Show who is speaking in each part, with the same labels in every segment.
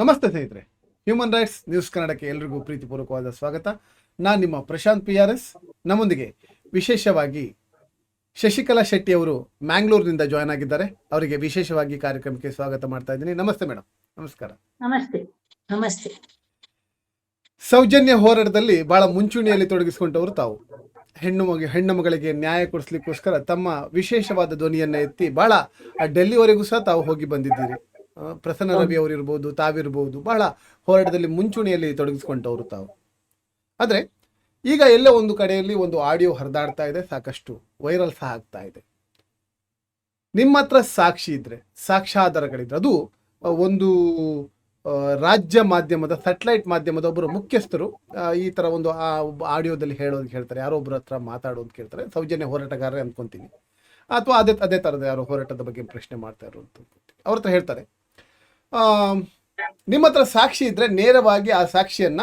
Speaker 1: ನಮಸ್ತೆ ಸ್ನೇಹಿತರೆ. Human rights news ಕನ್ನಡಕ್ಕೆ ಎಲ್ರಿಗೂ ಪ್ರೀತಿಪೂರ್ವಕವಾದ ಸ್ವಾಗತ. ನಾನು ನಿಮ್ಮ ಪ್ರಶಾಂತ್ ಪಿ ಆರ್ ಎಸ್ ನಮ್ಮೊಂದಿಗೆ ವಿಶೇಷವಾಗಿ ಶಶಿಕಲಾ ಶೆಟ್ಟಿ ಅವರು ಮ್ಯಾಂಗ್ಳೂರ್ನಿಂದ ಜಾಯ್ನ್ ಆಗಿದ್ದಾರೆ. ಅವರಿಗೆ ವಿಶೇಷವಾಗಿ ಕಾರ್ಯಕ್ರಮಕ್ಕೆ ಸ್ವಾಗತ ಮಾಡ್ತಾ ಇದ್ದೀನಿ. ನಮಸ್ತೆ ಮೇಡಮ್ ನಮಸ್ಕಾರ.
Speaker 2: ನಮಸ್ತೆ. ನಮಸ್ತೆ.
Speaker 1: ಸೌಜನ್ಯ ಹೋರಾಟದಲ್ಲಿ ಬಹಳ ಮುಂಚೂಣಿಯಲ್ಲಿ ತೊಡಗಿಸಿಕೊಂಡವರು ತಾವು. ಹೆಣ್ಣು ಮಗ ಹೆಣ್ಣು ಮಗಳಿಗೆ ನ್ಯಾಯ ಕೊಡಿಸ್ಲಿಕ್ಕೋಸ್ಕರ ತಮ್ಮ ವಿಶೇಷವಾದ ಧ್ವನಿಯನ್ನ ಎತ್ತಿ ಬಹಳ ಆ ಡೆಲ್ಲಿವರೆಗೂ ಸಹ ತಾವು ಹೋಗಿ ಬಂದಿದ್ದೀರಿ. ಪ್ರಸನ್ನ ರವಿ ಅವರಿರ್ಬೋದು ತಾವಿರ್ಬೋದು ಬಹಳ ಹೋರಾಟದಲ್ಲಿ ಮುಂಚೂಣಿಯಲ್ಲಿ ತೊಡಗಿಸ್ಕೊಂಡವರು ತಾವು. ಆದ್ರೆ ಈಗ ಎಲ್ಲ ಒಂದು ಕಡೆಯಲ್ಲಿ ಒಂದು ಆಡಿಯೋ ಹರಿದಾಡ್ತಾ ಇದೆ ಸಾಕಷ್ಟು ವೈರಲ್ ಸಹ ಆಗ್ತಾ ಇದೆ. ನಿಮ್ಮ ಹತ್ರ ಸಾಕ್ಷಿ ಇದ್ರೆ ಸಾಕ್ಷ್ಯಾಧಾರಗಳಿದ್ರೆ ಅದು ಒಂದು ರಾಜ್ಯ ಮಾಧ್ಯಮದ ಸೆಟಲೈಟ್ ಮಾಧ್ಯಮದ ಒಬ್ಬರು ಮುಖ್ಯಸ್ಥರು ಈ ತರ ಒಂದು ಆ ಆಡಿಯೋದಲ್ಲಿ ಹೇಳೋದು ಹೇಳ್ತಾರೆ ಯಾರೋ ಒಬ್ಬರ ಹತ್ರ ಮಾತಾಡೋದು ಕೇಳ್ತಾರೆ ಸೌಜನ್ಯ ಹೋರಾಟಗಾರರೇ ಅನ್ಕೊಂತೀನಿ. ಅಥವಾ ಅದೇ ಅದೇ ತರದ ಯಾರೋ ಹೋರಾಟದ ಬಗ್ಗೆ ಪ್ರಶ್ನೆ ಮಾಡ್ತಾ ಇರೋ ಅಂತ ಅನ್ಕೊಂತೀನಿ. ಅವ್ರ ಹತ್ರ ಹೇಳ್ತಾರೆ ನಿಮ್ಮ ಹತ್ರ ಸಾಕ್ಷಿ ಇದ್ರೆ ನೇರವಾಗಿ ಆ ಸಾಕ್ಷಿಯನ್ನ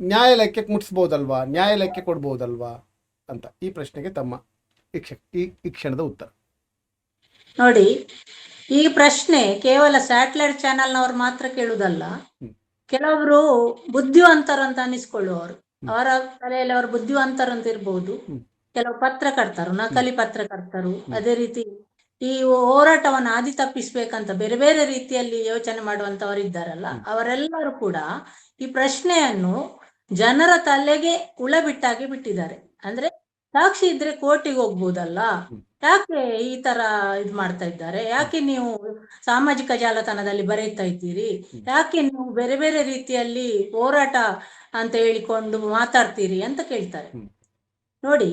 Speaker 1: ನ್ಯಾಯಾಲಯಕ್ಕೆ ಮುಟ್ಸ್ಬೋದಲ್ವಾ ನ್ಯಾಯಾಲಯಕ್ಕೆ ಕೊಡ್ಬೋದಲ್ವಾ? ಅಂತ ಈ ಪ್ರಶ್ನೆಗೆ ತಮ್ಮ ಈ ಕ್ಷ ಈ ಈ ಕ್ಷಣದ ಉತ್ತರ.
Speaker 2: ನೋಡಿ ಈ ಪ್ರಶ್ನೆ ಕೇವಲ ಸ್ಯಾಟಲೈಟ್ ಚಾನೆಲ್ನವ್ರು ಮಾತ್ರ ಕೇಳುವುದಲ್ಲ ಕೆಲವರು ಬುದ್ಧಿವಂತರು ಅಂತ ಅನಿಸ್ಕೊಳ್ಳುವವರು ಅವರ ತಲೆಯಲ್ಲಿ ಅವರು ಬುದ್ಧಿವಂತರು ಅಂತ ಇರ್ಬೋದು. ಕೆಲವು ಪತ್ರಕರ್ತರು ನಕಲಿ ಪತ್ರಕರ್ತರು ಅದೇ ರೀತಿ ಈ ಹೋರಾಟವನ್ನು ಆದಿ ತಪ್ಪಿಸ್ಬೇಕಂತ ಬೇರೆ ಬೇರೆ ರೀತಿಯಲ್ಲಿ ಯೋಚನೆ ಮಾಡುವಂತವರು ಇದ್ದಾರಲ್ಲ ಅವರೆಲ್ಲರೂ ಕೂಡ ಈ ಪ್ರಶ್ನೆಯನ್ನು ಜನರ ತಲೆಗೆ ಉಳ ಬಿಟ್ಟಾಗಿ ಬಿಟ್ಟಿದ್ದಾರೆ. ಅಂದ್ರೆ ಸಾಕ್ಷಿ ಇದ್ರೆ ಕೋರ್ಟಿಗೆ ಹೋಗ್ಬೋದಲ್ಲ. ಯಾಕೆ ಈ ತರ ಇದ್ ಮಾಡ್ತಾ ಇದ್ದಾರೆ? ಯಾಕೆ ನೀವು ಸಾಮಾಜಿಕ ಜಾಲತಾಣದಲ್ಲಿ ಬರೀತಾ ಇದ್ದೀರಿ? ಯಾಕೆ ನೀವು ಬೇರೆ ಬೇರೆ ರೀತಿಯಲ್ಲಿ ಹೋರಾಟ ಅಂತ ಹೇಳಿಕೊಂಡು ಮಾತಾಡ್ತೀರಿ ಅಂತ ಕೇಳ್ತಾರೆ. ನೋಡಿ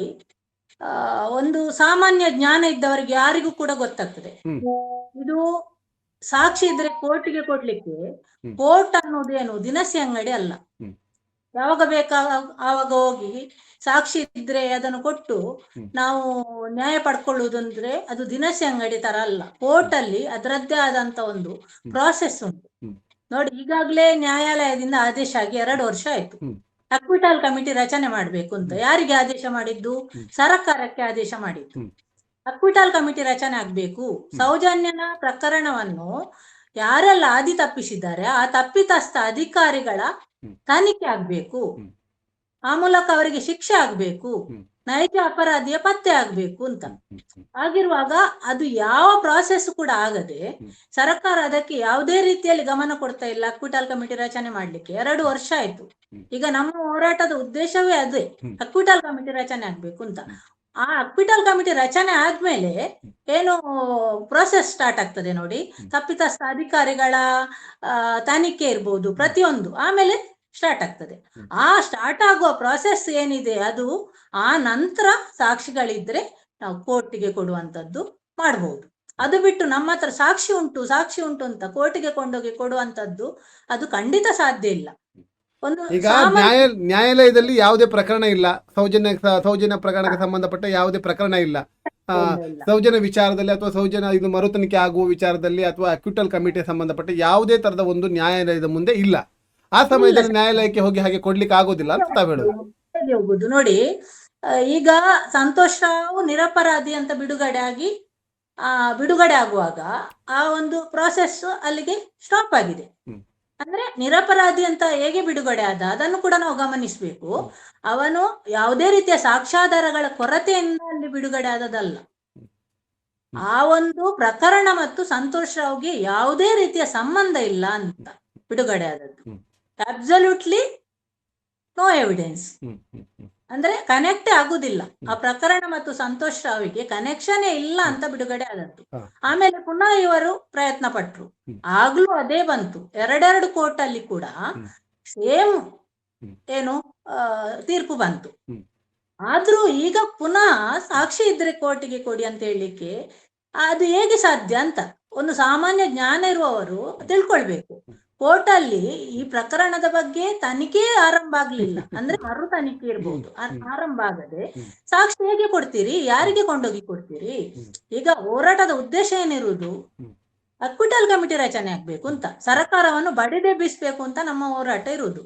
Speaker 2: ಒಂದು ಸಾಮಾನ್ಯ ಜ್ಞಾನ ಇದ್ದವರಿಗೆ ಯಾರಿಗೂ ಕೂಡ ಗೊತ್ತಾಗ್ತದೆ. ಇದು ಸಾಕ್ಷಿ ಇದ್ರೆ ಕೋರ್ಟಿಗೆ ಕೊಡ್ಲಿಕ್ಕೆ ಕೋರ್ಟ್ ಅನ್ನೋದು ಏನು? ದಿನಸಿ ಅಂಗಡಿ ಅಲ್ಲ. ಯಾವಾಗ ಬೇಕಾ ಆವಾಗ ಹೋಗಿ ಸಾಕ್ಷಿ ಇದ್ರೆ ಅದನ್ನು ಕೊಟ್ಟು ನಾವು ನ್ಯಾಯ ಪಡ್ಕೊಳ್ಳುವುದು ಅಂದ್ರೆ ಅದು ದಿನಸಿ ಅಂಗಡಿ ತರ ಅಲ್ಲ. ಕೋರ್ಟ್ ಅಲ್ಲಿ ಅದರದ್ದೇ ಆದಂತ ಒಂದು. ಪ್ರಾಸೆಸ್ ಉಂಟು. ನೋಡಿ ಈಗಾಗಲೇ ನ್ಯಾಯಾಲಯದಿಂದ ಆದೇಶ ಆಗಿ ಎರಡು ವರ್ಷ ಆಯ್ತು. ಅಕ್ವಿಟಲ್ ಕಮಿಟಿ ರಚನೆ ಮಾಡಬೇಕು ಅಂತ. ಯಾರಿಗೆ ಆದೇಶ ಮಾಡಿದ್ದು. ಸರಕಾರಕ್ಕೆ ಆದೇಶ ಮಾಡಿದ್ದು. ಅಕ್ವಿಟಲ್ ಕಮಿಟಿ ರಚನೆ ಆಗ್ಬೇಕು. ಸೌಜನ್ಯನ ಪ್ರಕರಣವನ್ನು ಯಾರೆಲ್ಲ ಆದಿ ತಪ್ಪಿಸಿದ್ದಾರೆ ಆ ತಪ್ಪಿತಸ್ಥ ಅಧಿಕಾರಿಗಳ ತನಿಖೆ ಆಗ್ಬೇಕು. ಆ ಮೂಲಕ ಅವರಿಗೆ ಶಿಕ್ಷೆ ಆಗ್ಬೇಕು. ನೈಜ ಅಪರಾಧಿಯ ಪತ್ತೆ ಆಗ್ಬೇಕು ಅಂತ. ಆಗಿರುವಾಗ ಅದು ಯಾವ ಪ್ರಾಸೆಸ್ ಕೂಡ ಆಗದೆ ಸರ್ಕಾರ ಅದಕ್ಕೆ ಯಾವುದೇ ರೀತಿಯಲ್ಲಿ ಗಮನ ಕೊಡ್ತಾ ಇಲ್ಲ. ಅಕ್ವಿಟಲ್ ಕಮಿಟಿ ರಚನೆ ಮಾಡ್ಲಿಕ್ಕೆ ಎರಡು ವರ್ಷ ಆಯ್ತು. ಈಗ ನಮ್ಮ ಹೋರಾಟದ ಉದ್ದೇಶವೇ ಅದೇ. ಅಕ್ವಿಟಲ್ ಕಮಿಟಿ ರಚನೆ ಆಗ್ಬೇಕು ಅಂತ. ಆ ಅಕ್ವಿಟಲ್ ಕಮಿಟಿ ರಚನೆ ಆದ್ಮೇಲೆ ಏನು ಪ್ರೊಸೆಸ್ ಸ್ಟಾರ್ಟ್ ಆಗ್ತದೆ ನೋಡಿ. ತಪ್ಪಿತಸ್ಥ ಅಧಿಕಾರಿಗಳ ತನಿಖೆ ಇರ್ಬೋದು ಪ್ರತಿಯೊಂದು. ಆಮೇಲೆ ಸ್ಟಾರ್ಟ್ ಆಗ್ತದೆ. ಆ ಸ್ಟಾರ್ಟ್ ಆಗುವ ಪ್ರಾಸೆಸ್ ಏನಿದೆ ಅದು ಆ ನಂತರ ಸಾಕ್ಷಿಗಳಿದ್ರೆ ನಾವು ಕೋರ್ಟಿಗೆ ಕೊಡುವಂಥದ್ದು ಮಾಡಬಹುದು ಅದು ಬಿಟ್ಟು ನಮ್ಮ ಹತ್ರ ಸಾಕ್ಷಿ ಉಂಟು ಸಾಕ್ಷಿ ಉಂಟು ಅಂತ ಕೋರ್ಟಿಗೆ ಕೊಂಡೋಗಿ ಕೊಡುವಂತದ್ದು ಅದು ಖಂಡಿತ ಸಾಧ್ಯ ಇಲ್ಲ. ಒಂದು
Speaker 1: ಈಗ ನ್ಯಾಯ ನ್ಯಾಯಾಲಯದಲ್ಲಿ ಯಾವುದೇ ಪ್ರಕರಣ ಇಲ್ಲ. ಸೌಜನ್ಯ ಸೌಜನ್ಯ ಪ್ರಕರಣಕ್ಕೆ ಸಂಬಂಧಪಟ್ಟ ಯಾವುದೇ ಪ್ರಕರಣ ಇಲ್ಲ. ಸೌಜನ್ಯ ವಿಚಾರದಲ್ಲಿ ಅಥವಾ ಸೌಜನ್ಯ ಇದು ಮರುತನಿಕೆ ಆಗುವ ವಿಚಾರದಲ್ಲಿ ಅಥವಾ ಅಕ್ಯೂಟಲ್ ಕಮಿಟಿ ಸಂಬಂಧಪಟ್ಟ ಯಾವುದೇ ತರದ ಒಂದು ನ್ಯಾಯಾಲಯದ ಮುಂದೆ ಇಲ್ಲ. ಆ ಸಮಯದಲ್ಲಿ ನ್ಯಾಯಾಲಯಕ್ಕೆ ಹೋಗಿ ಹಾಗೆ ಕೊಡ್ಲಿಕ್ಕೆ ಆಗೋದಿಲ್ಲ ಅಂತ ತಾವ್ ಹೇಳುದು.
Speaker 2: ಹೋಗುದು ನೋಡಿ ಈಗ ಸಂತೋಷ್ ರಾವ್ ನಿರಪರಾಧಿ ಅಂತ ಬಿಡುಗಡೆ ಆಗಿ ಆ ಬಿಡುಗಡೆ ಆಗುವಾಗ ಆ ಒಂದು ಪ್ರಾಸೆಸ್ ಅಲ್ಲಿಗೆ ಸ್ಟಾಪ್ ಆಗಿದೆ. ಅಂದ್ರೆ ನಿರಪರಾಧಿ ಅಂತ ಹೇಗೆ ಬಿಡುಗಡೆ ಆದ ಅದನ್ನು ಕೂಡ ನಾವು ಗಮನಿಸಬೇಕು. ಅವನು ಯಾವುದೇ ರೀತಿಯ ಸಾಕ್ಷ್ಯಾಧಾರಗಳ ಕೊರತೆಯಿಂದ ಅಲ್ಲಿ ಬಿಡುಗಡೆ ಆದದಲ್ಲ ಆ ಒಂದು ಪ್ರಕರಣ ಮತ್ತು ಸಂತೋಷ್ ರಾವ್ಗೆ ಯಾವುದೇ ರೀತಿಯ ಸಂಬಂಧ ಇಲ್ಲ ಅಂತ ಬಿಡುಗಡೆ ಆದದ್ದು. Absolutely no evidence. ಅಂದ್ರೆ ಕನೆಕ್ಟ್ ಆಗುದಿಲ್ಲ. ಆ ಪ್ರಕರಣ ಮತ್ತು ಸಂತೋಷ್ ರಾವಿಗೆ ಕನೆಕ್ಷನೇ ಇಲ್ಲ ಅಂತ ಬಿಡುಗಡೆ ಆದದ್ದು ಆಮೇಲೆ ಪುನಃ ಇವರು ಪ್ರಯತ್ನ ಪಟ್ರು. ಆಗ್ಲೂ ಅದೇ ಬಂತು. ಎರಡೆರಡು ಕೋರ್ಟ್ ಅಲ್ಲಿ ಕೂಡ. ಸೇಮ್ ಏನು ತೀರ್ಪು ಬಂತು. ಆದ್ರೂ ಈಗ ಪುನಃ ಸಾಕ್ಷಿ ಇದ್ರೆ ಕೋರ್ಟಿಗೆ ಕೊಡಿ ಅಂತ ಹೇಳಿಕ್ಕೆ ಅದು ಹೇಗೆ ಸಾಧ್ಯ ಅಂತ ಒಂದು ಸಾಮಾನ್ಯ ಜ್ಞಾನ ಇರುವವರು ತಿಳ್ಕೊಳ್ಬೇಕು. ಕೋರ್ಟ್ ಅಲ್ಲಿ ಈ ಪ್ರಕರಣದ ಬಗ್ಗೆ ತನಿಖೆ ಆರಂಭ ಆಗ್ಲಿಲ್ಲ. ಅಂದ್ರೆ ಮರು ತನಿಖೆ ಇರ್ಬೋದು. ಆರಂಭ ಆಗದೆ ಸಾಕ್ಷಿ ಹೇಗೆ ಕೊಡ್ತೀರಿ? ಯಾರಿಗೆ ಕೊಂಡೋಗಿ ಕೊಡ್ತೀರಿ? ಈಗ ಹೋರಾಟದ ಉದ್ದೇಶ ಏನಿರುವುದು. ಅಕ್ವಿಟಲ್ ಕಮಿಟಿ ರಚನೆ ಆಗ್ಬೇಕು ಅಂತ. ಸರ್ಕಾರವನ್ನು ಬಡಿದೆಬ್ಬಿಸ್ಬೇಕು ಅಂತ ನಮ್ಮ ಹೋರಾಟ ಇರುವುದು.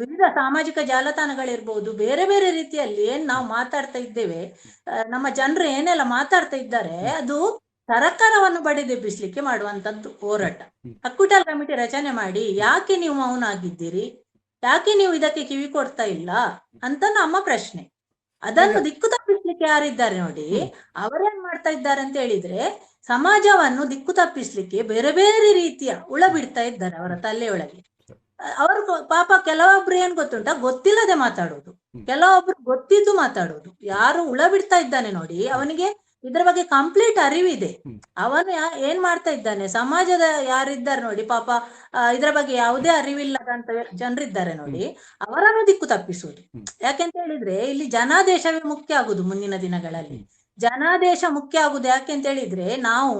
Speaker 2: ವಿವಿಧ ಸಾಮಾಜಿಕ ಜಾಲತಾಣಗಳಿರ್ಬಹುದು ಬೇರೆ ಬೇರೆ ರೀತಿಯಲ್ಲಿ ಏನ್ ನಾವು ಮಾತಾಡ್ತಾ ಇದ್ದೇವೆ ನಮ್ಮ ಜನರು ಏನೆಲ್ಲ ಮಾತಾಡ್ತಾ ಇದ್ದಾರೆ ಅದು ಸರ್ಕಾರವನ್ನು ಬಡಿದೆಬ್ಬಿಸ್ಲಿಕ್ಕೆ ಮಾಡುವಂತದ್ದು ಹೋರಾಟ. ಅಕ್ವಿಟಲ್ ಕಮಿಟಿ ರಚನೆ ಮಾಡಿ ಯಾಕೆ ನೀವು ಮೌನ ಆಗಿದ್ದೀರಿ ಯಾಕೆ ನೀವು ಇದಕ್ಕೆ ಕಿವಿ ಕೊಡ್ತಾ ಇಲ್ಲ? ಅಂತ ನಮ್ಮ ಪ್ರಶ್ನೆ. ಅದನ್ನು ದಿಕ್ಕು ತಪ್ಪಿಸ್ಲಿಕ್ಕೆ ಯಾರಿದ್ದಾರೆ ನೋಡಿ ಅವರೇನ್ ಮಾಡ್ತಾ ಇದ್ದಾರೆ ಅಂತ ಹೇಳಿದ್ರೆ ಸಮಾಜವನ್ನು ದಿಕ್ಕು ತಪ್ಪಿಸ್ಲಿಕ್ಕೆ ಬೇರೆ ಬೇರೆ ರೀತಿಯ ಉಳ ಬಿಡ್ತಾ ಇದ್ದಾರೆ ಅವರ ತಲೆಯೊಳಗೆ. ಅವರು ಪಾಪ ಕೆಲವೊಬ್ರು ಏನ್ ಗೊತ್ತುಂಟ? ಗೊತ್ತಿಲ್ಲದೆ ಮಾತಾಡೋದು. ಕೆಲವೊಬ್ರು ಗೊತ್ತಿದ್ದು ಮಾತಾಡೋದು. ಯಾರು ಉಳ ಬಿಡ್ತಾ ಇದ್ದಾನೆ ನೋಡಿ ಅವನಿಗೆ ಇದ್ರ ಬಗ್ಗೆ ಕಂಪ್ಲೀಟ್ ಅರಿವಿದೆ. ಅವನು ಏನ್ ಮಾಡ್ತಾ ಇದ್ದಾನೆ? ಸಮಾಜದ ಯಾರಿದ್ದಾರೆ ನೋಡಿ ಪಾಪ ಇದ್ರ ಬಗ್ಗೆ ಯಾವುದೇ ಅರಿವಿಲ್ಲದಂತ ಜನರಿದ್ದಾರೆ ನೋಡಿ ಅವರನ್ನು ದಿಕ್ಕು ತಪ್ಪಿಸುವುದು. ಯಾಕೆಂತ ಹೇಳಿದ್ರೆ ಇಲ್ಲಿ ಜನಾದೇಶವೇ ಮುಖ್ಯ ಆಗುದು ಮುಂದಿನ ದಿನಗಳಲ್ಲಿ. ಜನಾದೇಶ ಮುಖ್ಯ ಆಗುದು ಯಾಕೆ ಅಂತ ಹೇಳಿದ್ರೆ ನಾವು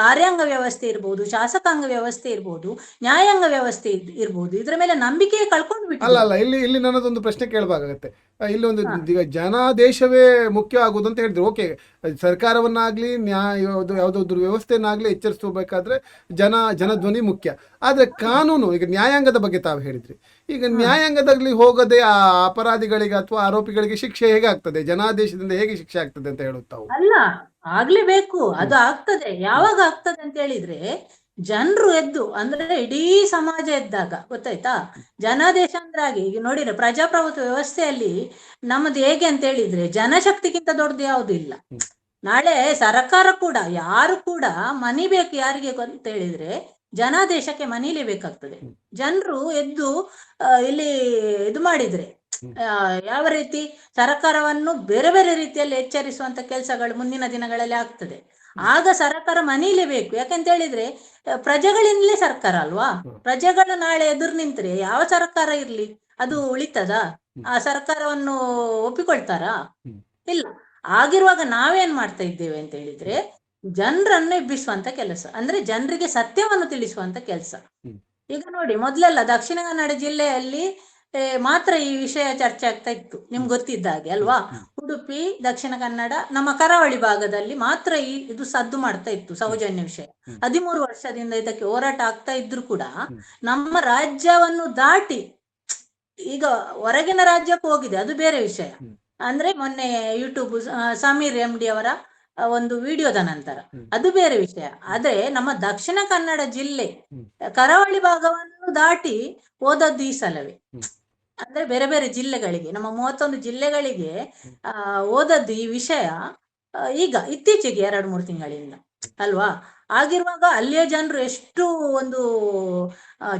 Speaker 2: ಕಾರ್ಯಾಂಗ ವ್ಯವಸ್ಥೆ ಇರ್ಬೋದು ಶಾಸಕಾಂಗ ವ್ಯವಸ್ಥೆ ಇರ್ಬೋದು ನ್ಯಾಯಾಂಗ ವ್ಯವಸ್ಥೆ ಇರ್ಬೋದು ಇದ್ರ ಮೇಲೆ ನಂಬಿಕೆ ಕಳ್ಕೊಂಡು
Speaker 1: ಅಲ್ಲ ಅಲ್ಲ ಇಲ್ಲಿ ಇಲ್ಲಿ ನನ್ನದೊಂದು ಪ್ರಶ್ನೆ ಕೇಳಬೇಕಾಗತ್ತೆ. ಆ, ಇಲ್ಲಿ ಒಂದು
Speaker 2: ಹಾ.
Speaker 1: ಈಗ ಜನಾದೇಶವೇ ಮುಖ್ಯ ಆಗುದು ಅಂತ ಹೇಳಿದ್ರು. ಓಕೆ ಸರ್ಕಾರವನ್ನಾಗ್ಲಿ ನ್ಯಾಯ ಯಾವ್ದು ಯಾವುದಾದ್ರು ವ್ಯವಸ್ಥೆಯನ್ನಾಗ್ಲಿ ಎಚ್ಚರಿಸಬೇಕಾದ್ರೆ ಜನ ಜನಧ್ವನಿ ಮುಖ್ಯ. ಆದ್ರೆ ಕಾನೂನು ಈಗ ನ್ಯಾಯಾಂಗದ ಬಗ್ಗೆ ತಾವು ಹೇಳಿದ್ರಿ. ಈಗ ನ್ಯಾಯಾಂಗದಲ್ಲಿ ಹೋಗದೆ ಆ ಅಪರಾಧಿಗಳಿಗೆ ಅಥವಾ ಆರೋಪಿಗಳಿಗೆ ಶಿಕ್ಷೆ ಹೇಗೆ ಆಗ್ತದೆ? ಜನಾದೇಶದಿಂದ ಹೇಗೆ ಶಿಕ್ಷೆ ಆಗ್ತದೆ ಅಂತ ಹೇಳುತ್ತಾವು
Speaker 2: ಅಲ್ಲ ಆಗ್ಲೇಬೇಕು. ಅದು ಆಗ್ತದೆ. ಯಾವಾಗ ಆಗ್ತದೆ ಅಂತ ಹೇಳಿದ್ರೆ ಜನರು ಎದ್ದು ಅಂದ್ರೆ ಇಡೀ ಸಮಾಜ ಎದ್ದಾಗ ಗೊತ್ತಾಯ್ತಾ? ಜನಾದೇಶ ಅಂದ್ರೆ ಹಾಗೆ ಈಗ ನೋಡಿದ್ರೆ ಪ್ರಜಾಪ್ರಭುತ್ವ ವ್ಯವಸ್ಥೆಯಲ್ಲಿ ನಮ್ಮದು ಹೇಗೆ ಅಂತ ಹೇಳಿದ್ರೆ ಜನಶಕ್ತಿಗಿಂತ ದೊಡ್ಡದು ಯಾವುದು ಇಲ್ಲ. ನಾಳೆ ಸರ್ಕಾರ ಕೂಡ ಯಾರು ಕೂಡ ಮನಿಬೇಕು ಯಾರಿಗೆ ಅಂತ ಹೇಳಿದ್ರೆ ಜನಾದೇಶಕ್ಕೆ ಮನಿಲೇಬೇಕಾಗ್ತದೆ
Speaker 1: ಬೇಕಾಗ್ತದೆ.
Speaker 2: ಜನರು ಎದ್ದು ಇಲ್ಲಿ ಇದು ಮಾಡಿದ್ರೆ ಆ, ಯಾವ ರೀತಿ ಸರ್ಕಾರವನ್ನು ಬೇರೆ ಬೇರೆ ರೀತಿಯಲ್ಲಿ ಎಚ್ಚರಿಸುವಂತ ಕೆಲಸಗಳು ಮುಂದಿನ ದಿನಗಳಲ್ಲಿ ಆಗ್ತದೆ. ಆಗ ಸರ್ಕಾರ ಮನೀಲೇಬೇಕು ಯಾಕಂತ ಹೇಳಿದ್ರೆ ಪ್ರಜೆಗಳಿಂದಲೇ ಸರ್ಕಾರ ಅಲ್ವಾ. ಪ್ರಜೆಗಳು ನಾಳೆ ಎದುರು ನಿಂತ್ರೆ ಯಾವ ಸರ್ಕಾರ ಇರ್ಲಿ? ಅದು ಉಳಿತದ? ಆ ಸರ್ಕಾರವನ್ನು ಒಪ್ಪಿಕೊಳ್ತಾರಾ? ಇಲ್ಲ. ಆಗಿರುವಾಗ ನಾವೇನ್ ಮಾಡ್ತಾ ಇದ್ದೇವೆ ಅಂತ ಹೇಳಿದ್ರೆ ಜನರನ್ನು ಎಬ್ಬಿಸುವಂತ ಕೆಲಸ. ಅಂದ್ರೆ ಜನರಿಗೆ ಸತ್ಯವನ್ನು ತಿಳಿಸುವಂತ ಕೆಲಸ. ಈಗ ನೋಡಿ ಮೊದ್ಲೆಲ್ಲ ದಕ್ಷಿಣ ಕನ್ನಡ ಜಿಲ್ಲೆಯಲ್ಲಿ ಮಾತ್ರ ಈ ವಿಷಯ ಚರ್ಚೆ ಆಗ್ತಾ ಇತ್ತು. ನಿಮ್ಗೆ ಗೊತ್ತಿದ್ದ ಹಾಗೆ ಅಲ್ವಾ. ಉಡುಪಿ ದಕ್ಷಿಣ ಕನ್ನಡ ನಮ್ಮ ಕರಾವಳಿ ಭಾಗದಲ್ಲಿ ಮಾತ್ರ ಈ ಇದು ಸದ್ದು ಮಾಡ್ತಾ ಇತ್ತು ಸೌಜನ್ಯ ವಿಷಯ. ಹದಿಮೂರು ವರ್ಷದಿಂದ ಇದಕ್ಕೆ ಹೋರಾಟ ಆಗ್ತಾ ಇದ್ರು ಕೂಡ ನಮ್ಮ ರಾಜ್ಯವನ್ನು ದಾಟಿ ಈಗ ಹೊರಗಿನ ರಾಜ್ಯಕ್ಕೆ ಹೋಗಿದೆ ಅದು ಬೇರೆ ವಿಷಯ. ಅಂದ್ರೆ ಮೊನ್ನೆ ಯೂಟ್ಯೂಬ್ ಸಮೀರ್ ಎಂ ಡಿ ಅವರ ಒಂದು ವಿಡಿಯೋದ ನಂತರ. ಅದು ಬೇರೆ ವಿಷಯ. ಆದ್ರೆ ನಮ್ಮ ದಕ್ಷಿಣ ಕನ್ನಡ ಜಿಲ್ಲೆ ಕರಾವಳಿ ಭಾಗವನ್ನು ದಾಟಿ ಹೋದದ್ದು ಈ ಸಲವೇ. ಅಂದ್ರೆ ಬೇರೆ ಬೇರೆ ಜಿಲ್ಲೆಗಳಿಗೆ ನಮ್ಮ ಮೂವತ್ತೊಂದು ಜಿಲ್ಲೆಗಳಿಗೆ
Speaker 1: ಓದದ್ದು
Speaker 2: ಆ ಹೋದದ್ದು ಈ ವಿಷಯ ಈಗ ಇತ್ತೀಚೆಗೆ ಎರಡು ಮೂರು ತಿಂಗಳಿಂದ ಅಲ್ವಾ? ಆಗಿರುವಾಗ ಅಲ್ಲಿಯ ಜನರು ಎಷ್ಟು ಒಂದು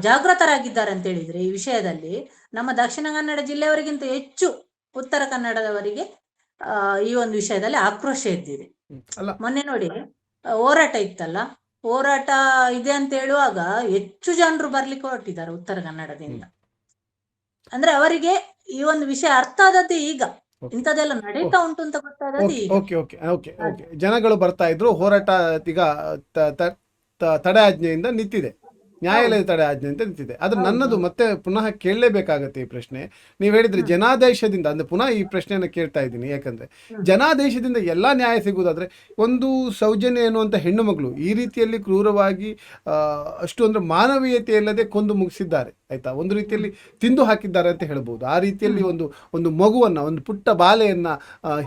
Speaker 2: ಜಾಗೃತರಾಗಿದ್ದಾರೆ ಅಂತ ಹೇಳಿದ್ರೆ ಈ ವಿಷಯದಲ್ಲಿ ನಮ್ಮ ದಕ್ಷಿಣ ಕನ್ನಡ ಜಿಲ್ಲೆಯವರಿಗಿಂತ ಹೆಚ್ಚು ಉತ್ತರ ಕನ್ನಡದವರಿಗೆ ಆ, ಈ ಒಂದು ವಿಷಯದಲ್ಲಿ ಆಕ್ರೋಶ
Speaker 1: ಇದ್ದಿದೆ
Speaker 2: ಮೊನ್ನೆ ನೋಡಿ ಹೋರಾಟ ಇತ್ತಲ್ಲ? ಹೋರಾಟ ಇದೆ ಅಂತ ಹೇಳುವಾಗ ಹೆಚ್ಚು ಜನರು ಬರ್ಲಿಕ್ಕೆ ಹೊರಟಿದ್ದಾರೆ ಉತ್ತರ ಕನ್ನಡದಿಂದ. ಅಂದ್ರೆ ಅವರಿಗೆ ಈ ಒಂದು ವಿಷಯ ಅರ್ಥ ಆದದ್ದೇ ಈಗ. ಇಂಥದ್ದೆಲ್ಲ ನಡೀತಾ ಉಂಟು ಅಂತ ಗೊತ್ತಾದದ್ದು ಈಗ.
Speaker 1: ಓಕೆ ಓಕೆ ಓಕೆ ಓಕೆ ಜನಗಳು ಬರ್ತಾ ಇದ್ರು ಹೋರಾಟ ಈಗ ತ- ತ- ತ- ತಡೆ ಆಜ್ಞೆ ಅಂತ ನ್ಯಾಯಾಲಯದ ನಿಂತಿದೆ. ಆದ್ರೆ ನನ್ನದು ಮತ್ತೆ ಪುನಃ ಕೇಳಲೇಬೇಕಾಗತ್ತೆ ಈ ಪ್ರಶ್ನೆ. ನೀವು ಹೇಳಿದ್ರೆ ಜನಾದೇಶದಿಂದ ಅಂದ್ರೆ ಪುನಃ ಈ ಪ್ರಶ್ನೆಯನ್ನು ಕೇಳ್ತಾ ಇದ್ದೀನಿ. ಯಾಕಂದ್ರೆ ಜನಾದೇಶದಿಂದ ಎಲ್ಲಾ ನ್ಯಾಯ ಸಿಗುವುದಾದ್ರೆ ಒಂದು ಸೌಜನ್ಯ ಎನ್ನುವಂತ ಹೆಣ್ಣು ಮಗಳು ಈ ರೀತಿಯಲ್ಲಿ ಕ್ರೂರವಾಗಿ ಅಷ್ಟು ಅಂದ್ರೆ ಮಾನವೀಯತೆ ಇಲ್ಲದೆ ಕೊಂದು ಮುಗಿಸಿದ್ದಾರೆ. ಆಯ್ತಾ? ಒಂದು ರೀತಿಯಲ್ಲಿ ತಿಂದು ಹಾಕಿದ್ದಾರೆ ಅಂತ ಹೇಳ್ಬೋದು. ಆ ರೀತಿಯಲ್ಲಿ ಒಂದು ಒಂದು ಮಗುವನ್ನ ಒಂದು ಪುಟ್ಟ ಬಾಲೆಯನ್ನ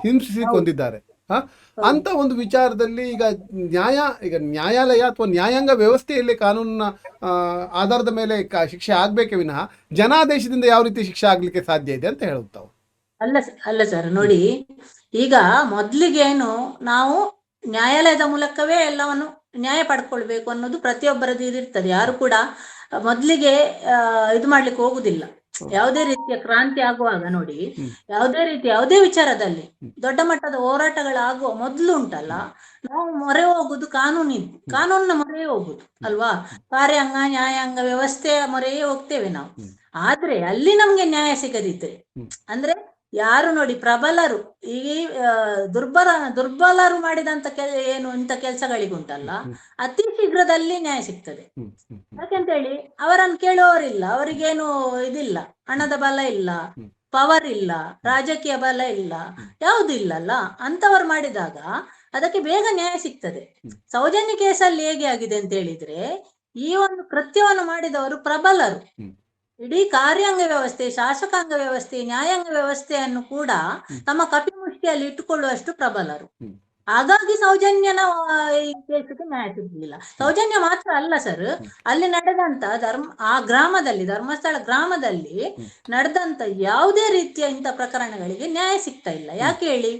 Speaker 1: ಹಿಂಸಿಸಿ ಕೊಂದಿದ್ದಾರೆ ಅಂತ ಒಂದು ವಿಚಾರದಲ್ಲಿ ಈಗ ನ್ಯಾಯ ಈಗ ನ್ಯಾಯಾಲಯ ಅಥವಾ ನ್ಯಾಯಾಂಗ ವ್ಯವಸ್ಥೆಯಲ್ಲಿ ಕಾನೂನಿನ ಆಧಾರದ ಮೇಲೆ ಶಿಕ್ಷೆ ಆಗ್ಬೇಕೇ ವಿನಃ ಜನಾದೇಶದಿಂದ ಯಾವ ರೀತಿ ಶಿಕ್ಷೆ ಆಗ್ಲಿಕ್ಕೆ ಸಾಧ್ಯ ಇದೆ ಅಂತ ಹೇಳುತ್ತಾವು.
Speaker 2: ಅಲ್ಲ ಅಲ್ಲ ಸರ್ ನೋಡಿ ಈಗ ಮೊದ್ಲಿಗೇನು ನಾವು ನ್ಯಾಯಾಲಯದ ಮೂಲಕವೇ ಎಲ್ಲವನ್ನು ನ್ಯಾಯ ಪಡ್ಕೊಳ್ಬೇಕು ಅನ್ನೋದು ಪ್ರತಿಯೊಬ್ಬರದ್ದು ಇದಿರ್ತದೆ. ಯಾರು ಕೂಡ ಮೊದ್ಲಿಗೆ ಇದು ಮಾಡ್ಲಿಕ್ಕೆ ಹೋಗುದಿಲ್ಲ. ಯಾವುದೇ ರೀತಿಯ ಕ್ರಾಂತಿ ಆಗುವಾಗ ನೋಡಿ. ಯಾವುದೇ ರೀತಿ ಯಾವುದೇ ವಿಚಾರದಲ್ಲಿ ದೊಡ್ಡ ಮಟ್ಟದ ಹೋರಾಟಗಳಾಗುವ ಮೊದಲು ಉಂಟಲ್ಲ ನಾವು ಮೊರೆ ಹೋಗುದು ಕಾನೂನಿದ್ದು ಕಾನೂನಿನ ಮೊರೆ ಹೋಗುದು ಅಲ್ವಾ? ಕಾರ್ಯಾಂಗ ನ್ಯಾಯಾಂಗ ವ್ಯವಸ್ಥೆಯ ಮೊರೆಯೇ ಹೋಗ್ತೇವೆ ನಾವು. ಆದ್ರೆ ಅಲ್ಲಿ ನಮ್ಗೆ ನ್ಯಾಯ ಸಿಗದಿದ್ರೆ ಅಂದ್ರೆ ಯಾರು ನೋಡಿ ಪ್ರಬಲರು ಈ ದುರ್ಬಲ ದುರ್ಬಲರು ಮಾಡಿದಂತ ಕೆಲ ಏನು ಇಂಥ ಕೆಲಸಗಳಿಗುಂಟಲ್ಲ. ಅತಿ ಶೀಘ್ರದಲ್ಲಿ ನ್ಯಾಯ ಸಿಗ್ತದೆ
Speaker 1: ಯಾಕೆಂತ
Speaker 2: ಹೇಳಿ ಅವರನ್ನು ಕೇಳುವವರಿಲ್ಲ ಅವರಿಗೇನು ಇದಿಲ್ಲ ಹಣದ ಬಲ ಇಲ್ಲ. ಪವರ್ ಇಲ್ಲ ರಾಜಕೀಯ ಬಲ ಇಲ್ಲ ಯಾವುದು ಇಲ್ಲಲ್ಲ ಅಂತವರು ಮಾಡಿದಾಗ ಅದಕ್ಕೆ ಬೇಗ ನ್ಯಾಯ ಸಿಗ್ತದೆ. ಸೌಜನ್ಯ ಕೇಸಲ್ಲಿ ಹೇಗೆ ಆಗಿದೆ ಅಂತ ಹೇಳಿದ್ರೆ ಈ ಒಂದು ಕೃತ್ಯವನ್ನು ಮಾಡಿದವರು ಪ್ರಬಲರು. ಇಡೀ ಕಾರ್ಯಾಂಗ ವ್ಯವಸ್ಥೆ ಶಾಸಕಾಂಗ ವ್ಯವಸ್ಥೆ ನ್ಯಾಯಾಂಗ ವ್ಯವಸ್ಥೆಯನ್ನು ಕೂಡ. ತಮ್ಮ ಕಪಿಮುಷ್ಟಿಯಲ್ಲಿ ಇಟ್ಟುಕೊಳ್ಳುವಷ್ಟು ಪ್ರಬಲರು. ಹಾಗಾಗಿ ಸೌಜನ್ಯನ ಈ ಕೇಸಿಗೆ ನ್ಯಾಯ ಸಿಗ್ಲಿಲ್ಲ. ಸೌಜನ್ಯ ಮಾತ್ರ ಅಲ್ಲ ಸರ್ ಅಲ್ಲಿ ನಡೆದಂತ ಧರ್ಮ ಆ ಗ್ರಾಮದಲ್ಲಿ ಧರ್ಮಸ್ಥಳ ಗ್ರಾಮದಲ್ಲಿ ನಡೆದಂತ ಯಾವುದೇ ರೀತಿಯ ಇಂಥ ಪ್ರಕರಣಗಳಿಗೆ ನ್ಯಾಯ ಸಿಗ್ತಾ ಇಲ್ಲ. ಯಾಕೆ ಹೇಳಿ.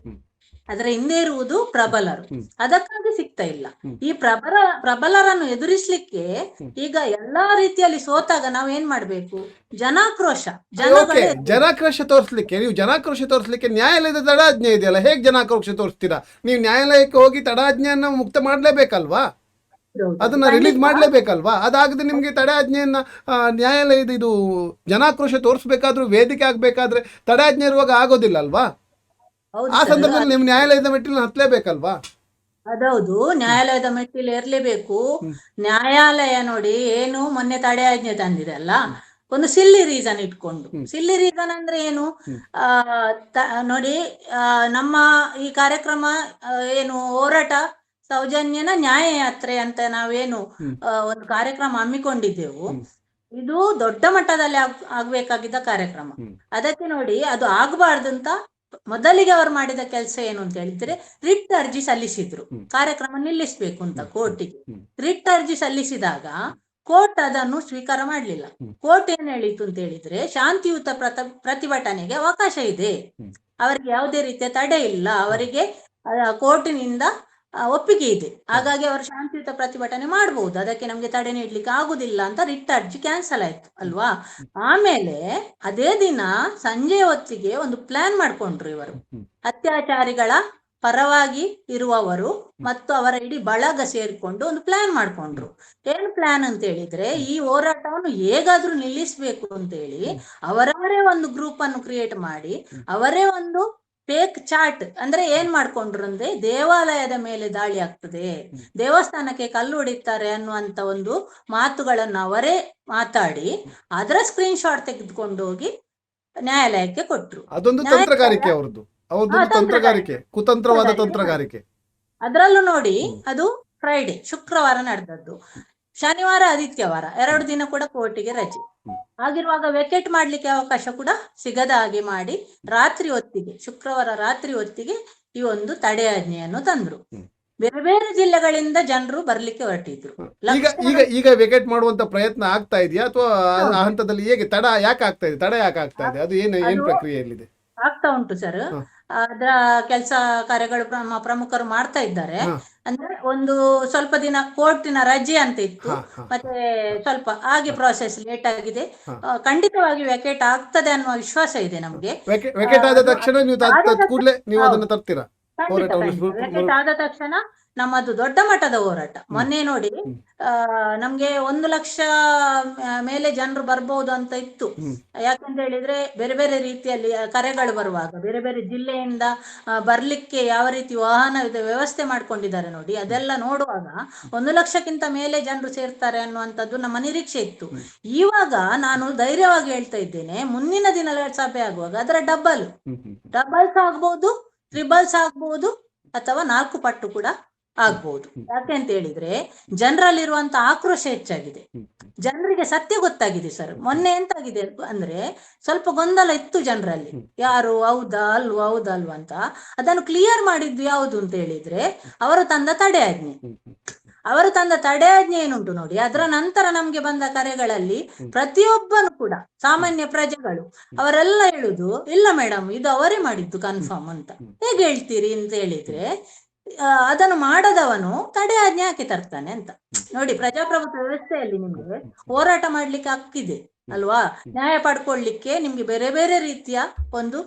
Speaker 2: ಅದರ ಹಿಂದೆ ಇರುವುದು ಪ್ರಬಲರು. ಅದಕ್ಕಾಗಿ ಸಿಗ್ತಾ ಇಲ್ಲ. ಈ ಪ್ರಬಲ ಪ್ರಬಲರನ್ನು ಎದುರಿಸಲಿಕ್ಕೆ ಈಗ ಎಲ್ಲಾ ರೀತಿಯಲ್ಲಿ ಸೋತಾಗ ನಾವು ಏನ್ ಮಾಡ್ಬೇಕು? ಜನಾಕ್ರೋಶ.
Speaker 1: ಜನಾಕ್ರೋಶ ತೋರಿಸ್ಲಿಕ್ಕೆ ನೀವು ಜನಾಕ್ರೋಶ ತೋರಿಸ್ಲಿಕ್ಕೆ ನ್ಯಾಯಾಲಯದ ತಡಾಜ್ಞೆ ಇದೆಯಲ್ಲ? ಹೇಗೆ ಜನಾಕ್ರೋಶ ತೋರಿಸ್ತೀರಾ? ನೀವು ನ್ಯಾಯಾಲಯಕ್ಕೆ ಹೋಗಿ ತಡಾಜ್ಞೆಯನ್ನ ಮುಕ್ತ ಮಾಡ್ಲೇಬೇಕಲ್ವಾ? ಅದನ್ನ ರಿಲೀಸ್ ಮಾಡ್ಲೇಬೇಕಲ್ವಾ? ಅದಾಗದೆ ನಿಮ್ಗೆ ತಡೆಯಾಜ್ಞೆಯನ್ನ ನ್ಯಾಯಾಲಯದ ಇದು ಜನಾಕ್ರೋಶ ತೋರಿಸ್ಬೇಕಾದ್ರೂ ವೇದಿಕೆ ಆಗ್ಬೇಕಾದ್ರೆ ತಡಾಜ್ಞೆ ಇರುವಾಗ ಆಗೋದಿಲ್ಲ ಅಲ್ವಾ? ಆ ಸಂದರ್ಭದಲ್ಲಿ ನಿಮ್ ನ್ಯಾಯಾಲಯದ ಮೆಟ್ಟಿಲು ಹತ್ಲೇಬೇಕಲ್ವಾ?
Speaker 2: ಅದೌದು ನ್ಯಾಯಾಲಯದ ಮೆಟ್ಟಿಲು ಏರ್ಲೇಬೇಕು. ನ್ಯಾಯಾಲಯ ನೋಡಿ ಏನು ಮೊನ್ನೆ ತಡೆಯಾಜ್ಞೆ ತಂದಿದೆ ಅಲ್ಲ? ಒಂದು ಸಿಲ್ಲಿ ರೀಸನ್ ಇಟ್ಕೊಂಡು. ಸಿಲ್ಲಿ ರೀಸನ್ ಅಂದ್ರೆ ಏನು? ನೋಡಿ ನಮ್ಮ ಈ ಕಾರ್ಯಕ್ರಮ ಏನು ಹೋರಾಟ ಸೌಜನ್ಯನ ನ್ಯಾಯ ಯಾತ್ರೆ ಅಂತ ನಾವೇನು ಒಂದು ಕಾರ್ಯಕ್ರಮ ಹಮ್ಮಿಕೊಂಡಿದ್ದೆವು. ಇದು ದೊಡ್ಡ ಮಟ್ಟದಲ್ಲಿ ಆಗ್ ಆಗ್ಬೇಕಾಗಿದ್ದ ಕಾರ್ಯಕ್ರಮ. ಅದಕ್ಕೆ ನೋಡಿ ಅದು ಆಗ್ಬಾರ್ದು ಅಂತ ಮೊದಲಿಗೆ ಅವರು ಮಾಡಿದ ಕೆಲಸ ಏನು ಅಂತ ಹೇಳಿದ್ರೆ ರಿಟ್ ಅರ್ಜಿ ಸಲ್ಲಿಸಿದ್ರು. ಕಾರ್ಯಕ್ರಮ ನಿಲ್ಲಿಸ್ಬೇಕು ಅಂತ. ಕೋರ್ಟಿಗೆ. ರಿಟ್ ಅರ್ಜಿ ಸಲ್ಲಿಸಿದಾಗ ಕೋರ್ಟ್ ಅದನ್ನು ಸ್ವೀಕಾರ ಮಾಡಲಿಲ್ಲ. ಕೋರ್ಟ್ ಏನ್ ಹೇಳಿತು ಅಂತ ಹೇಳಿದ್ರೆ ಶಾಂತಿಯುತ ಪ್ರತ ಪ್ರತಿಭಟನೆಗೆ ಅವಕಾಶ ಇದೆ. ಅವರಿಗೆ ಯಾವುದೇ ರೀತಿಯ ತಡೆ ಇಲ್ಲ. ಅವರಿಗೆ ಕೋರ್ಟಿನಿಂದ ಒಪ್ಪಿಗೆ ಇದೆ. ಹಾಗಾಗಿ ಅವರು ಶಾಂತಿಯುತ ಪ್ರತಿಭಟನೆ ಮಾಡಬಹುದು ಅದಕ್ಕೆ ನಮ್ಗೆ ತಡೆ ನೀಡ್ಲಿಕ್ಕೆ ಆಗುದಿಲ್ಲ ಅಂತ ರಿಟ್ ಅರ್ಜಿ ಕ್ಯಾನ್ಸಲ್ ಆಯ್ತು ಅಲ್ವಾ? ಆಮೇಲೆ ಅದೇ ದಿನ ಸಂಜೆ ಹೊತ್ತಿಗೆ ಒಂದು ಪ್ಲಾನ್ ಮಾಡ್ಕೊಂಡ್ರು ಇವರು. ಅತ್ಯಾಚಾರಿಗಳ ಪರವಾಗಿ ಇರುವವರು ಮತ್ತು ಅವರ ಇಡೀ ಬಳಗ ಸೇರಿಕೊಂಡು ಒಂದು ಪ್ಲಾನ್ ಮಾಡ್ಕೊಂಡ್ರು. ಏನ್ ಪ್ಲಾನ್ ಅಂತ ಹೇಳಿದ್ರೆ ಈ ಹೋರಾಟವನ್ನು ಹೇಗಾದ್ರೂ ನಿಲ್ಲಿಸ್ಬೇಕು ಅಂತ ಹೇಳಿ ಅವರವರೇ ಒಂದು ಗ್ರೂಪ್ ಅನ್ನು ಕ್ರಿಯೇಟ್ ಮಾಡಿ ಅವರೇ ಒಂದು ಫೇಕ್ ಚಾಟ್ ಅಂದ್ರೆ ಏನ್ ಮಾಡ್ಕೊಂಡ್ರು ಅಂದ್ರೆ ದೇವಾಲಯದ ಮೇಲೆ ದಾಳಿ ಆಗ್ತದೆ. ದೇವಸ್ಥಾನಕ್ಕೆ ಕಲ್ಲು ಹೊಡಿತಾರೆ ಅನ್ನುವಂತ ಒಂದು ಮಾತುಗಳನ್ನ ಅವರೇ ಮಾತಾಡಿ ಅದರ ಸ್ಕ್ರೀನ್ ಶಾಟ್ ತೆಗೆದುಕೊಂಡು ಹೋಗಿ ನ್ಯಾಯಾಲಯಕ್ಕೆ ಕೊಟ್ರು.
Speaker 1: ಅದೊಂದು ತಂತ್ರಗಾರಿಕೆ ಅವರದು ಅವ್ರದ್ದು ತಂತ್ರಗಾರಿಕೆ ಕುತಂತ್ರವಾದ.
Speaker 2: ತಂತ್ರಗಾರಿಕೆ. ಅದರಲ್ಲೂ ನೋಡಿ ಅದು ಫ್ರೈಡೆ ಶುಕ್ರವಾರ ನಡೆದದ್ದು. ಶನಿವಾರ ಆದಿತ್ಯವಾರ ಎರಡು ದಿನ ಕೂಡ ಕೋರ್ಟಿಗೆ ರಜೆ. ಆಗಿರುವಾಗ ವೆಕೆಟ್ ಮಾಡ್ಲಿಕ್ಕೆ ಅವಕಾಶ ಕೂಡ ಸಿಗದ ಹಾಗೆ ಮಾಡಿ ರಾತ್ರಿ ಹೊತ್ತಿಗೆ ಶುಕ್ರವಾರ ರಾತ್ರಿ ಹೊತ್ತಿಗೆ ಈ ಒಂದು ತಡೆಯಾಜ್ಞೆಯನ್ನು ತಂದ್ರು.
Speaker 1: ಹ್ಮ್.
Speaker 2: ಬೇರೆ ಬೇರೆ ಜಿಲ್ಲೆಗಳಿಂದ ಜನರು ಬರ್ಲಿಕ್ಕೆ ಹೊರಟಿದ್ರು.
Speaker 1: ಈಗ ಈಗ ಈಗ ವೆಕೆಟ್ ಮಾಡುವಂತ ಪ್ರಯತ್ನ ಆಗ್ತಾ ಇದೆಯಾ? ಅಥವಾ ಆ- ಹಂತದಲ್ಲಿ ಹೇಗೆ ತಡ ಯಾಕೆ ಆಗ್ತಾ ಇದೆ? ತಡ ಯಾಕೆ ಆಗ್ತಾ ಇದೆ? ಅದು ಏನು ಏನ್ ಪ್ರಕ್ರಿಯೆಯಲ್ಲಿದೆ?
Speaker 2: ಆಗ್ತಾ ಉಂಟು ಸರ್. ಅದರ ಕೆಲಸ ಕಾರ್ಯಗಳು ಪ್ರಮುಖರು ಮಾಡ್ತಾ ಇದ್ದಾರೆ. ಅಂದ್ರೆ ಒಂದು ಸ್ವಲ್ಪ ದಿನ ಕೋರ್ಟಿನ ರಜೆ ಅಂತ ಇತ್ತು. ಮತ್ತೆ ಸ್ವಲ್ಪ ಹಾಗೆ ಪ್ರಾಸೆಸ್ ಲೇಟ್ ಆಗಿದೆ. ಖಂಡಿತವಾಗಿ ವ್ಯಾಕೆಟ್ ಆಗ್ತದೆ ಅನ್ನುವ ವಿಶ್ವಾಸ ಇದೆ ನಮ್ಗೆ.
Speaker 1: ವೆಕೆ- ವೆಕೆಟ್ ಆದ ತಕ್ಷಣ ನೀವು ಅದನ್ನ ತರ್ತೀರಾ?
Speaker 2: ವ್ಯಾಕೆಟ್ ಆದ ತಕ್ಷಣ ನಮ್ಮದು ದೊಡ್ಡ ಮಟ್ಟದ ಹೋರಾಟ. ಮೊನ್ನೆ ನೋಡಿ ನಮ್ಗೆ ಒಂದು ಲಕ್ಷ ಮೇಲೆ ಜನರು ಬರ್ಬೋದು ಅಂತ ಇತ್ತು. ಯಾಕಂತ ಹೇಳಿದ್ರೆ ಬೇರೆ ಬೇರೆ ರೀತಿಯಲ್ಲಿ ಕರೆಗಳು ಬರುವಾಗ ಬೇರೆ ಬೇರೆ ಜಿಲ್ಲೆಯಿಂದ ಬರ್ಲಿಕ್ಕೆ ಯಾವ ರೀತಿ ವಾಹನ ವ್ಯವಸ್ಥೆ ಮಾಡ್ಕೊಂಡಿದ್ದಾರೆ ನೋಡಿ ಅದೆಲ್ಲ ನೋಡುವಾಗ ಒಂದು ಲಕ್ಷಕ್ಕಿಂತ ಮೇಲೆ ಜನರು ಸೇರ್ತಾರೆ ಅನ್ನುವಂಥದ್ದು ನಮ್ಮ ನಿರೀಕ್ಷೆ ಇತ್ತು. ಇವಾಗ ನಾನು ಧೈರ್ಯವಾಗಿ ಹೇಳ್ತಾ ಇದ್ದೇನೆ ಮುಂದಿನ ದಿನ ಸಭೆ ಆಗುವಾಗ ಅದರ ಡಬಲ್. ಡಬಲ್ಸ್ ಆಗ್ಬೋದು ಟ್ರಿಬಲ್ಸ್ ಆಗ್ಬಹುದು ಅಥವಾ ನಾಲ್ಕು ಪಟ್ಟು ಕೂಡ ಆಗ್ಬೋದು.
Speaker 1: ಹ್ಮ್.
Speaker 2: ಯಾಕೆ ಅಂತ ಹೇಳಿದ್ರೆ ಜನರಲ್ಲಿರುವಂತ ಆಕ್ರೋಶ ಹೆಚ್ಚಾಗಿದೆ. ಜನರಿಗೆ ಸತ್ಯ ಗೊತ್ತಾಗಿದೆ ಸರ್. ಮೊನ್ನೆ ಎಂತಾಗಿದೆ ಅಂದ್ರೆ ಸ್ವಲ್ಪ ಗೊಂದಲ ಇತ್ತು ಜನರಲ್ಲಿ. ಯಾರು ಹೌದಾ ಅಲ್ವಾ ಹೌದಾ ಅಲ್ವಾ ಅಂತ. ಅದನ್ನು ಕ್ಲಿಯರ್ ಮಾಡಿದ್ದು ಯಾವುದು ಅಂತ ಹೇಳಿದ್ರೆ ಅವರು ತಂದ ತಡೆಯಾಜ್ಞೆ ಅವರು ತಂದ ತಡೆಯಾಜ್ಞೆ ಏನುಂಟು ನೋಡಿ ಅದರ ನಂತರ ನಮ್ಗೆ ಬಂದ ಕರೆಗಳಲ್ಲಿ. ಪ್ರತಿಯೊಬ್ಬನು ಕೂಡ ಸಾಮಾನ್ಯ ಪ್ರಜೆಗಳು ಅವರೆಲ್ಲ ಹೇಳುದು ಇಲ್ಲ ಮೇಡಮ್ ಇದು ಅವರೇ ಮಾಡಿದ್ದು ಕನ್ಫರ್ಮ್ ಅಂತ. ಹೇಗೆ ಹೇಳ್ತೀರಿ ಅಂತ ಹೇಳಿದ್ರೆ ಅದನ್ನು ಮಾಡದವನು ಆಜ್ಞೆ ಹಾಕಿ ತರ್ತಾನೆ ಅಂತ. ನೋಡಿ ಪ್ರಜಾಪ್ರಭುತ್ವ ವ್ಯವಸ್ಥೆಯಲ್ಲಿ ನಿಮ್ಗೆ ಹೋರಾಟ ಮಾಡ್ಲಿಕ್ಕೆ ಹಕ್ಕಿದೆ ಅಲ್ವಾ? ನ್ಯಾಯ ಪಡ್ಕೊಳ್ಲಿಕ್ಕೆ ನಿಮ್ಗೆ ಬೇರೆ ಬೇರೆ ರೀತಿಯ ಒಂದು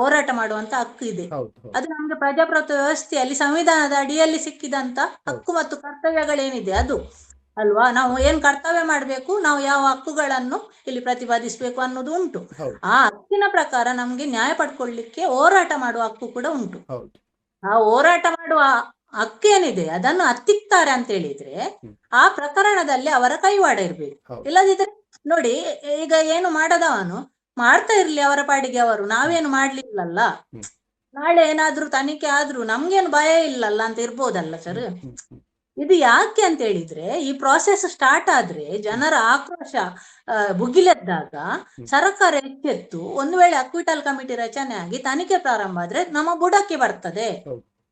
Speaker 2: ಹೋರಾಟ ಮಾಡುವಂತ ಹಕ್ಕು ಇದೆ ಅದು ನಮ್ಗೆ ಪ್ರಜಾಪ್ರಭುತ್ವ ವ್ಯವಸ್ಥೆಯಲ್ಲಿ ಸಂವಿಧಾನದ ಅಡಿಯಲ್ಲಿ ಸಿಕ್ಕಿದಂತ ಹಕ್ಕು ಮತ್ತು ಕರ್ತವ್ಯಗಳೇನಿದೆ ಅದು ಅಲ್ವಾ? ನಾವು ಏನ್ ಕರ್ತವ್ಯ ಮಾಡ್ಬೇಕು ನಾವು ಯಾವ ಹಕ್ಕುಗಳನ್ನು ಇಲ್ಲಿ ಪ್ರತಿಪಾದಿಸ್ಬೇಕು ಅನ್ನೋದು ಉಂಟು. ಆ ಹಕ್ಕಿನ ಪ್ರಕಾರ ನಮ್ಗೆ ನ್ಯಾಯ ಪಡ್ಕೊಳ್ಲಿಕ್ಕೆ ಹೋರಾಟ ಮಾಡುವ ಹಕ್ಕು ಕೂಡ ಉಂಟು. ಆ ಹೋರಾಟ ಮಾಡುವ ಹಕ್ಕೇನಿದೆ ಅದನ್ನು ಹತ್ತಿಕ್ತಾರೆ ಅಂತ ಹೇಳಿದ್ರೆ ಆ ಪ್ರಕರಣದಲ್ಲಿ ಅವರ ಕೈವಾಡ ಇರ್ಬೇಕು. ಇಲ್ಲದಿದ್ರೆ ನೋಡಿ ಈಗ ಏನು ಮಾಡದವನು? ಮಾಡ್ತಾ ಇರ್ಲಿ ಅವರ ಪಾಡಿಗೆ ಅವರು. ನಾವೇನು ಮಾಡ್ಲಿಲ್ಲಲ್ಲ. ನಾಳೆ ಏನಾದ್ರೂ ತನಿಖೆ ಆದ್ರೂ ನಮ್ಗೇನು ಭಯ ಇಲ್ಲಲ್ಲ ಅಂತ ಇರ್ಬೋದಲ್ಲ ಸರ್? ಇದು ಯಾಕೆ ಅಂತ ಹೇಳಿದ್ರೆ ಈ ಪ್ರಾಸೆಸ್ ಸ್ಟಾರ್ಟ್ ಆದ್ರೆ ಜನರ ಆಕ್ರೋಶ ಭುಗಿಲೆದ್ದಾಗ. ಸರ್ಕಾರ ಎಚ್ಚೆತ್ತು ಒಂದು ವೇಳೆ ಅಕ್ವಿಟಲ್ ಕಮಿಟಿ ರಚನೆ ಆಗಿ ತನಿಖೆ ಪ್ರಾರಂಭ ಆದ್ರೆ ನಮ್ಮ ಬುಡಕ್ಕೆ ಬರ್ತದೆ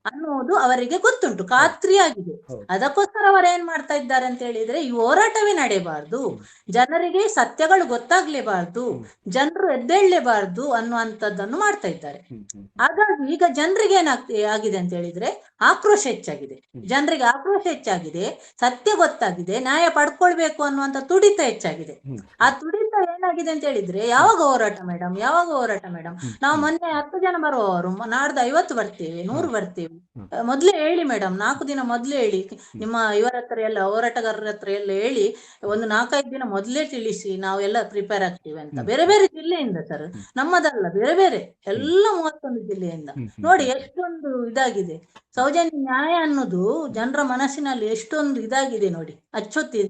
Speaker 1: ಹೌದು.
Speaker 2: ಅನ್ನುವುದು ಅವರಿಗೆ ಗೊತ್ತುಂಟು ಖಾತ್ರಿಯಾಗಿದೆ. ಅದಕ್ಕೋಸ್ಕರ ಅವರು ಏನ್ ಮಾಡ್ತಾ ಇದ್ದಾರೆ ಅಂತ ಹೇಳಿದ್ರೆ ಈ ಹೋರಾಟವೇ ನಡೆಯಬಾರ್ದು ಜನರಿಗೆ ಸತ್ಯಗಳು ಗೊತ್ತಾಗ್ಲೇಬಾರ್ದು ಜನರು ಎದ್ದೇಳಲೇಬಾರ್ದು ಅನ್ನುವಂಥದ್ದನ್ನು ಮಾಡ್ತಾ ಇದ್ದಾರೆ. ಹಾಗಾಗಿ ಈಗ ಜನರಿಗೆ ಏನಾಗ್ತಿ ಆಗಿದೆ ಅಂತ ಹೇಳಿದ್ರೆ ಆಕ್ರೋಶ ಹೆಚ್ಚಾಗಿದೆ. ಜನರಿಗೆ ಆಕ್ರೋಶ ಹೆಚ್ಚಾಗಿದೆ ಸತ್ಯ ಗೊತ್ತಾಗಿದೆ ನ್ಯಾಯ ಪಡ್ಕೊಳ್ಬೇಕು ಅನ್ನುವಂಥ ತುಡಿತ ಹೆಚ್ಚಾಗಿದೆ. ಆ ತುಡಿತ ಏನಾಗಿದೆ ಅಂತ ಹೇಳಿದ್ರೆ ಯಾವಾಗ ಹೋರಾಟ ಮೇಡಮ್ ಯಾವಾಗ ಹೋರಾಟ ಮೇಡಮ್. ನಾವು ಮೊನ್ನೆ ಹತ್ತು ಜನ ಬರುವವರು ನಾಡ್ದು ಐವತ್ತು ಬರ್ತೇವೆ ನೂರು ಬರ್ತೇವೆ. ಮೊದ್ಲೇ ಹೇಳಿ ಮೇಡಮ್ ನಾಲ್ಕು ದಿನ ಮೊದ್ಲೇ ಹೇಳಿ ನಿಮ್ಮ ಇವರ ಹತ್ರ ಎಲ್ಲ ಹೋರಾಟಗಾರರ ಹತ್ರ ಎಲ್ಲ ಹೇಳಿ ಒಂದು ನಾಲ್ಕೈದು ದಿನ ಮೊದ್ಲೇ ತಿಳಿಸಿ ನಾವೆಲ್ಲ ಪ್ರಿಪೇರ್ ಆಗ್ತೀವಿ ಅಂತ. ಬೇರೆ ಬೇರೆ ಜಿಲ್ಲೆಯಿಂದ ಸರ್ ನಮ್ಮದಲ್ಲ ಬೇರೆ ಬೇರೆ ಎಲ್ಲ ಮೂವತ್ತೊಂದು ಜಿಲ್ಲೆಯಿಂದ. ನೋಡಿ ಎಷ್ಟೊಂದು ಇದಾಗಿದೆ. ಸೌಜನ್ಯ ನ್ಯಾಯ ಅನ್ನೋದು ಜನರ ಮನಸ್ಸಿನಲ್ಲಿ ಎಷ್ಟೊಂದು ಇದಾಗಿದೆ ನೋಡಿ. ಅಚ್ಚೊತ್ತಿದೆ.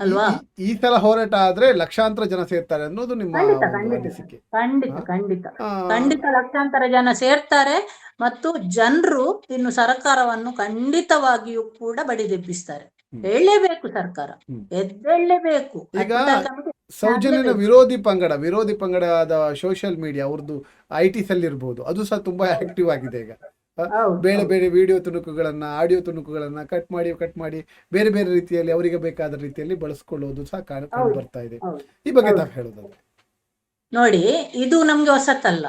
Speaker 2: ಅಲ್ವಾ?
Speaker 1: ಈ- ತರ ಹೋರಾಟ ಆದ್ರೆ ಲಕ್ಷಾಂತರ ಜನ ಸೇರ್ತಾರೆ ಅನ್ನೋದು ನಿಮ್ಮ
Speaker 2: ಖಂಡಿತ, ಖಂಡಿತ.
Speaker 1: ಅನಿಸಿಕೆ.
Speaker 2: ಖಂಡಿತ ಖಂಡಿತ. ಖಂಡಿತ ಲಕ್ಷಾಂತರ ಜನ ಸೇರ್ತಾರೆ ಮತ್ತು ಜನರು ಇನ್ನು ಸರ್ಕಾರವನ್ನು ಖಂಡಿತವಾಗಿಯೂ ಕೂಡ ಬಡಿದೆಬ್ಬಿಸ್ತಾರೆ
Speaker 1: ಹೇಳೇಬೇಕು
Speaker 2: ಹೇಳಲೇಬೇಕು ಸರ್ಕಾರ. ಎದ್ದೇಳಲೇಬೇಕು.
Speaker 1: ಈಗ ಸೌಜನ್ಯನ ವಿರೋಧಿ ಪಂಗಡ ವಿರೋಧಿ ಪಂಗಡದ ಸೋಷಿಯಲ್ ಮೀಡಿಯಾ ಅವ್ರದ್ದು ಐ ಟಿ ಸೆಲ್ ಇರ್ಬೋದು ಅದು ಸಹ ತುಂಬಾ ಆಕ್ಟಿವ್ ಆಗಿದೆ ಈಗ. ಬೇರೆ ಬೇರೆ ವಿಡಿಯೋ ತುಣುಕುಗಳನ್ನ ಆಡಿಯೋ ತುಣುಕುಗಳನ್ನ ಕಟ್ ಮಾಡಿ ಕಟ್ ಮಾಡಿ ಬೇರೆ ಬೇರೆ ರೀತಿಯಲ್ಲಿ ಅವರಿಗೆ ಬೇಕಾದ ರೀತಿಯಲ್ಲಿ ಬಳಸ್ಕೊಳ್ಳೋದು ಸಹ ಕಾಣ ಕಂಡು ಬರ್ತಾ ಇದೆ. ಈ ಬಗ್ಗೆ ತಾವು ಹೇಳೋದಾದ್ರೆ
Speaker 2: ನೋಡಿ ಇದು ನಮ್ಗೆ ಹೊಸತಲ್ಲ.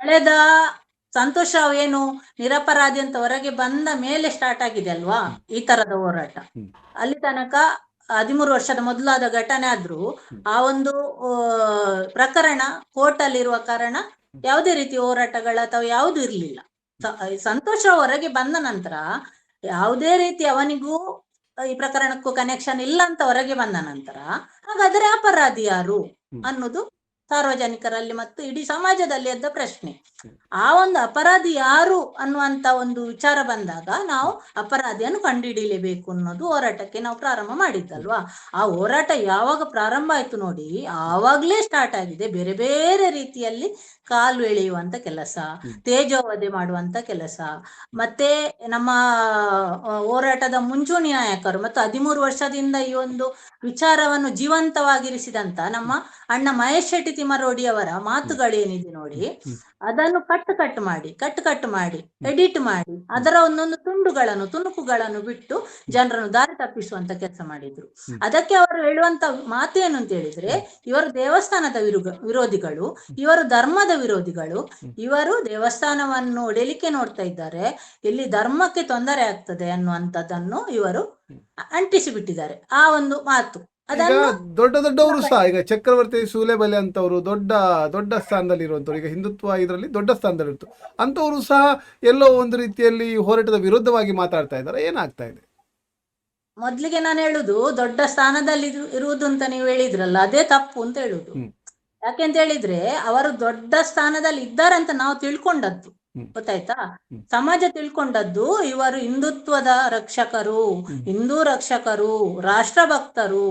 Speaker 2: ಕಳೆದ ಸಂತೋಷ ಏನು ನಿರಪರಾಧಿ ಅಂತ ಹೊರಗೆ ಬಂದ ಮೇಲೆ ಸ್ಟಾರ್ಟ್ ಆಗಿದೆ ಅಲ್ವಾ? ಈ ತರದ ಹೋರಾಟ. ಅಲ್ಲಿ ತನಕ ಹದಿಮೂರು ವರ್ಷದ ಮೊದಲಾದ ಘಟನೆ ಆದ್ರೂ ಆ ಒಂದು ಪ್ರಕರಣ ಕೋರ್ಟ್ ಅಲ್ಲಿರುವ ಕಾರಣ ಯಾವುದೇ ರೀತಿ ಹೋರಾಟಗಳ ಅಥವಾ ಯಾವುದು ಇರ್ಲಿಲ್ಲ. ಸಂತೋಷ ಹೊರಗೆ ಬಂದ ನಂತರ ಯಾವುದೇ ರೀತಿ ಅವನಿಗೂ ಈ ಪ್ರಕರಣಕ್ಕೂ ಕನೆಕ್ಷನ್ ಇಲ್ಲ ಅಂತ ಹೊರಗೆ ಬಂದ ನಂತರ ಹಾಗಾದ್ರೆ ಅಪರಾಧಿ ಯಾರು. ಅನ್ನೋದು ಸಾರ್ವಜನಿಕರಲ್ಲಿ ಮತ್ತು ಇಡೀ ಸಮಾಜದಲ್ಲಿ ಎದ್ದ ಪ್ರಶ್ನೆ. ಆ ಒಂದು ಅಪರಾಧಿ ಯಾರು ಅನ್ನುವಂತ ಒಂದು ವಿಚಾರ ಬಂದಾಗ ನಾವು ಅಪರಾಧಿಯನ್ನು ಕಂಡುಹಿಡಿಯಲೇಬೇಕು ಅನ್ನೋದು ಹೋರಾಟಕ್ಕೆ ನಾವು ಪ್ರಾರಂಭ ಮಾಡಿದ್ದಲ್ವಾ? ಆ ಹೋರಾಟ ಯಾವಾಗ ಪ್ರಾರಂಭ ಆಯ್ತು ನೋಡಿ, ಆವಾಗ್ಲೇ ಸ್ಟಾರ್ಟ್ ಆಗಿದೆ. ಬೇರೆ ಬೇರೆ ರೀತಿಯಲ್ಲಿ ಕಾಲು ಎಳೆಯುವಂತ ಕೆಲಸ, ತೇಜೋವಧೆ ಮಾಡುವಂತ ಕೆಲಸ, ಮತ್ತೆ ನಮ್ಮ ಹೋರಾಟದ ಮುಂಚೂಣಿ ನಾಯಕರು ಮತ್ತು ಹದಿಮೂರು ವರ್ಷದಿಂದ ಈ ಒಂದು ವಿಚಾರವನ್ನು ಜೀವಂತವಾಗಿರಿಸಿದಂತ ನಮ್ಮ ಅಣ್ಣ ಮಹೇಶ್ ಶೆಟ್ಟಿ ತಿಮ್ಮರೋಡಿ ಅವರ ಮಾತುಗಳೇನಿದೆ ನೋಡಿ ಅದನ್ನು ಕಟ್ ಕಟ್ ಮಾಡಿ ಕಟ್ ಕಟ್ ಮಾಡಿ ಎಡಿಟ್ ಮಾಡಿ ಅದರ ಒಂದೊಂದು ತುಂಡುಗಳನ್ನು ತುಣುಕುಗಳನ್ನು ಬಿಟ್ಟು ಜನರನ್ನು ದಾರಿ ತಪ್ಪಿಸುವಂತ ಕೆಲಸ ಮಾಡಿದ್ರು. ಅದಕ್ಕೆ ಅವರು ಹೇಳುವಂತ ಮಾತು ಏನು ಅಂತ ಹೇಳಿದ್ರೆ ಇವರು ದೇವಸ್ಥಾನದ ವಿರುಗ ವಿರೋಧಿಗಳು ಇವರು ಧರ್ಮದ ವಿರೋಧಿಗಳು ಇವರು ದೇವಸ್ಥಾನವನ್ನು ಒಡೆಲಿಕ್ಕೆ ನೋಡ್ತಾ ಇದ್ದಾರೆ ಇಲ್ಲಿ ಧರ್ಮಕ್ಕೆ ತೊಂದರೆ ಆಗ್ತದೆ ಅನ್ನುವಂಥದ್ದನ್ನು ಇವರು. ಅಂಟಿಸಿ ಬಿಟ್ಟಿದ್ದಾರೆ ಆ ಒಂದು ಮಾತು.
Speaker 1: ಈಗ ದೊಡ್ಡ ದೊಡ್ಡವರು ಸಹ ಈಗ ಚಕ್ರವರ್ತಿ ಸೂಲೆಬಲೆ ಅಂತವರು ದೊಡ್ಡ ದೊಡ್ಡ ಸ್ಥಾನದಲ್ಲಿ ಇರುವಂತವ್ರು ಈಗ ಹಿಂದುತ್ವ ಇದರಲ್ಲಿ ದೊಡ್ಡ ಸ್ಥಾನದಲ್ಲಿ ಇರ್ತು ಅಂತವರು ಸಹ ಎಲ್ಲೋ ಒಂದು ರೀತಿಯಲ್ಲಿ ಹೋರಾಟದ ವಿರುದ್ಧವಾಗಿ ಮಾತಾಡ್ತಾ ಇದ್ದಾರೆ ಏನಾಗ್ತಾ ಇದೆ
Speaker 2: ಮೊದ್ಲಿಗೆ ನಾನು ಹೇಳುದು ದೊಡ್ಡ ಸ್ಥಾನದಲ್ಲಿ ಇರು- ಇರುವುದು ಅಂತ ನೀವು ಹೇಳಿದ್ರಲ್ಲ ಅದೇ ತಪ್ಪು ಅಂತ ಹೇಳುದು. ಯಾಕೆಂತ ಹೇಳಿದ್ರೆ ಅವರು ದೊಡ್ಡ ಸ್ಥಾನದಲ್ಲಿ ಇದ್ದಾರೆ ಅಂತ ನಾವು ತಿಳ್ಕೊಂಡದ್ದು. ಗೊತ್ತಾಯ್ತಾ? ಸಮಾಜ ತಿಳ್ಕೊಂಡದ್ದು ಇವರು ಹಿಂದುತ್ವದ ರಕ್ಷಕರು ಹಿಂದೂ ರಕ್ಷಕರು ರಾಷ್ಟ್ರ
Speaker 1: ಭಕ್ತರು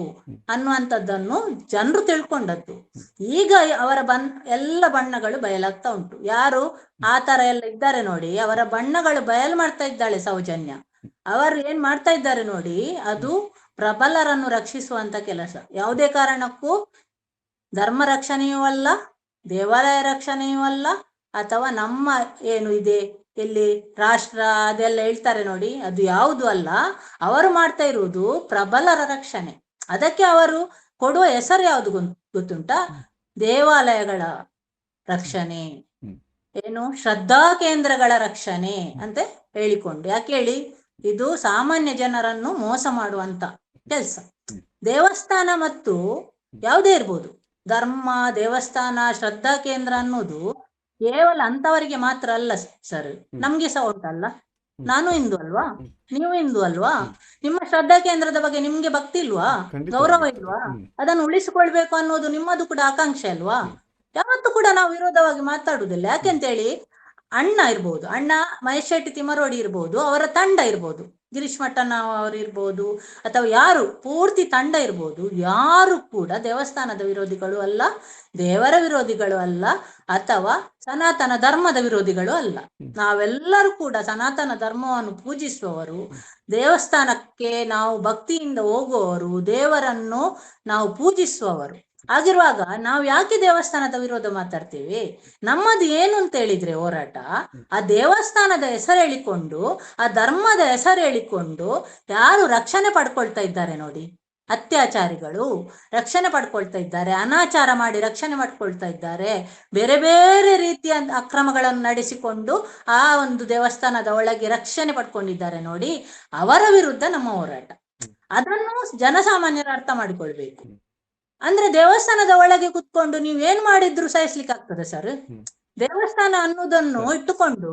Speaker 2: ಅನ್ನುವಂಥದ್ದನ್ನು ಜನರು ತಿಳ್ಕೊಂಡದ್ದು. ಈಗ ಅವರ ಬನ್ ಎಲ್ಲ ಬಣ್ಣಗಳು ಬಯಲಾಗ್ತಾ ಉಂಟು. ಯಾರು ಆ ತರ ಎಲ್ಲ ಇದ್ದಾರೆ ನೋಡಿ ಅವರ ಬಣ್ಣಗಳು ಬಯಲು ಮಾಡ್ತಾ ಇದ್ದಾಳೆ ಸೌಜನ್ಯ. ಅವರು ಏನ್ ಮಾಡ್ತಾ ಇದ್ದಾರೆ ನೋಡಿ ಅದು ಪ್ರಬಲರನ್ನು ರಕ್ಷಿಸುವಂತ ಕೆಲಸ. ಯಾವುದೇ ಕಾರಣಕ್ಕೂ ಧರ್ಮ ರಕ್ಷಣೆಯೂ ಅಲ್ಲ ದೇವಾಲಯ ರಕ್ಷಣೆಯೂ ಅಲ್ಲ ಅಥವಾ ನಮ್ಮ ಏನು ಇದೆ ಇಲ್ಲಿ ರಾಷ್ಟ್ರ ಅದೆಲ್ಲ ಹೇಳ್ತಾರೆ ನೋಡಿ ಅದು ಯಾವುದು ಅಲ್ಲ ಅವರು ಮಾಡ್ತಾ ಇರುವುದು ಪ್ರಬಲರ ರಕ್ಷಣೆ. ಅದಕ್ಕೆ ಅವರು ಕೊಡುವ ಹೆಸರು ಯಾವುದು ಗೊತ್ತುಂಟ ಗೊತ್ತುಂಟಾ? ದೇವಾಲಯಗಳ ರಕ್ಷಣೆ. ಏನು? ಶ್ರದ್ಧಾ ಕೇಂದ್ರಗಳ ರಕ್ಷಣೆ ಅಂತ ಹೇಳಿಕೊಂಡು ಯಾಕೆ ಹೇಳಿ? ಇದು ಸಾಮಾನ್ಯ ಜನರನ್ನು ಮೋಸ ಮಾಡುವಂತ ಕೆಲಸ. ದೇವಸ್ಥಾನ ಮತ್ತು ಯಾವುದೇ ಇರ್ಬೋದು. ಧರ್ಮ ದೇವಸ್ಥಾನ ಶ್ರದ್ಧಾ ಕೇಂದ್ರ ಅನ್ನೋದು ಕೇವಲ ಅಂತವರಿಗೆ ಮಾತ್ರ ಅಲ್ಲ ಸರ್. ನಮ್ಗೆ ಸಹ ಉಂಟಲ್ಲ ನಾನು ಹಿಂದೂ ಅಲ್ವಾ? ನೀವು ಹಿಂದೂ ಅಲ್ವಾ? ನಿಮ್ಮ ಶ್ರದ್ಧಾ ಕೇಂದ್ರದ ಬಗ್ಗೆ ನಿಮ್ಗೆ ಭಕ್ತಿ ಇಲ್ವಾ? ಗೌರವ ಇಲ್ವಾ? ಅದನ್ನು ಉಳಿಸಿಕೊಳ್ಬೇಕು ಅನ್ನೋದು ನಿಮ್ಮದು ಕೂಡ ಆಕಾಂಕ್ಷೆ ಅಲ್ವಾ? ಯಾವತ್ತೂ ಕೂಡ ನಾವು ವಿರೋಧವಾಗಿ ಮಾತಾಡುದಿಲ್ಲ ಯಾಕೆಂತೇಳಿ ಅಣ್ಣ ಇರ್ಬಹುದು ಅಣ್ಣ ಮಹೇಶ್ ಶೆಟ್ಟಿ ತಿಮ್ಮರೋಡಿ ಇರ್ಬಹುದು ಅವರ ತಂಡ ಇರ್ಬೋದು. ಗಿರೀಶ್ ಮಠನ ಅವರು ಇರ್ಬೋದು ಅಥವಾ ಯಾರು ಪೂರ್ತಿ ತಂಡ ಇರ್ಬೋದು ಯಾರು ಕೂಡ ದೇವಸ್ಥಾನದ ವಿರೋಧಿಗಳು ಅಲ್ಲ ದೇವರ ವಿರೋಧಿಗಳು ಅಲ್ಲ ಅಥವಾ ಸನಾತನ ಧರ್ಮದ ವಿರೋಧಿಗಳು ಅಲ್ಲ. ನಾವೆಲ್ಲರೂ ಕೂಡ ಸನಾತನ ಧರ್ಮವನ್ನು ಪೂಜಿಸುವವರು ದೇವಸ್ಥಾನಕ್ಕೆ ನಾವು ಭಕ್ತಿಯಿಂದ ಹೋಗುವವರು ದೇವರನ್ನು ನಾವು ಪೂಜಿಸುವವರು. ಆಗಿರುವಾಗ ನಾವು ಯಾಕೆ ದೇವಸ್ಥಾನದ ವಿರೋಧ ಮಾತಾಡ್ತೀವಿ? ನಮ್ಮದು ಏನು ಅಂತ ಹೇಳಿದ್ರೆ ಹೋರಾಟ, ಆ ದೇವಸ್ಥಾನದ ಹೆಸರು ಹೇಳಿಕೊಂಡು, ಆ ಧರ್ಮದ ಹೆಸರು ಹೇಳಿಕೊಂಡು ಯಾರು ರಕ್ಷಣೆ ಪಡ್ಕೊಳ್ತಾ ಇದ್ದಾರೆ ನೋಡಿ. ಅತ್ಯಾಚಾರಿಗಳು ರಕ್ಷಣೆ ಪಡ್ಕೊಳ್ತಾ ಇದ್ದಾರೆ, ಅನಾಚಾರ ಮಾಡಿ ರಕ್ಷಣೆ ಮಾಡ್ಕೊಳ್ತಾ ಇದ್ದಾರೆ. ಬೇರೆ ಬೇರೆ ರೀತಿಯ ಅಕ್ರಮಗಳನ್ನು ನಡೆಸಿಕೊಂಡು ಆ ಒಂದು ದೇವಸ್ಥಾನದ ಒಳಗೆ ರಕ್ಷಣೆ ಪಡ್ಕೊಂಡಿದ್ದಾರೆ ನೋಡಿ. ಅವರ ವಿರುದ್ಧ ನಮ್ಮ ಹೋರಾಟ. ಅದನ್ನು ಜನಸಾಮಾನ್ಯರು ಅರ್ಥ ಮಾಡಿಕೊಳ್ಬೇಕು. ಅಂದ್ರೆ ದೇವಸ್ಥಾನದ ಒಳಗೆ ಕುತ್ಕೊಂಡು ನೀವ್ ಏನ್ ಮಾಡಿದ್ರು ಸಹಿಸ್ಲಿಕ್ಕೆ ಆಗ್ತದೆ ಸರ್. ದೇವಸ್ಥಾನ ಅನ್ನೋದನ್ನು ಇಟ್ಟುಕೊಂಡು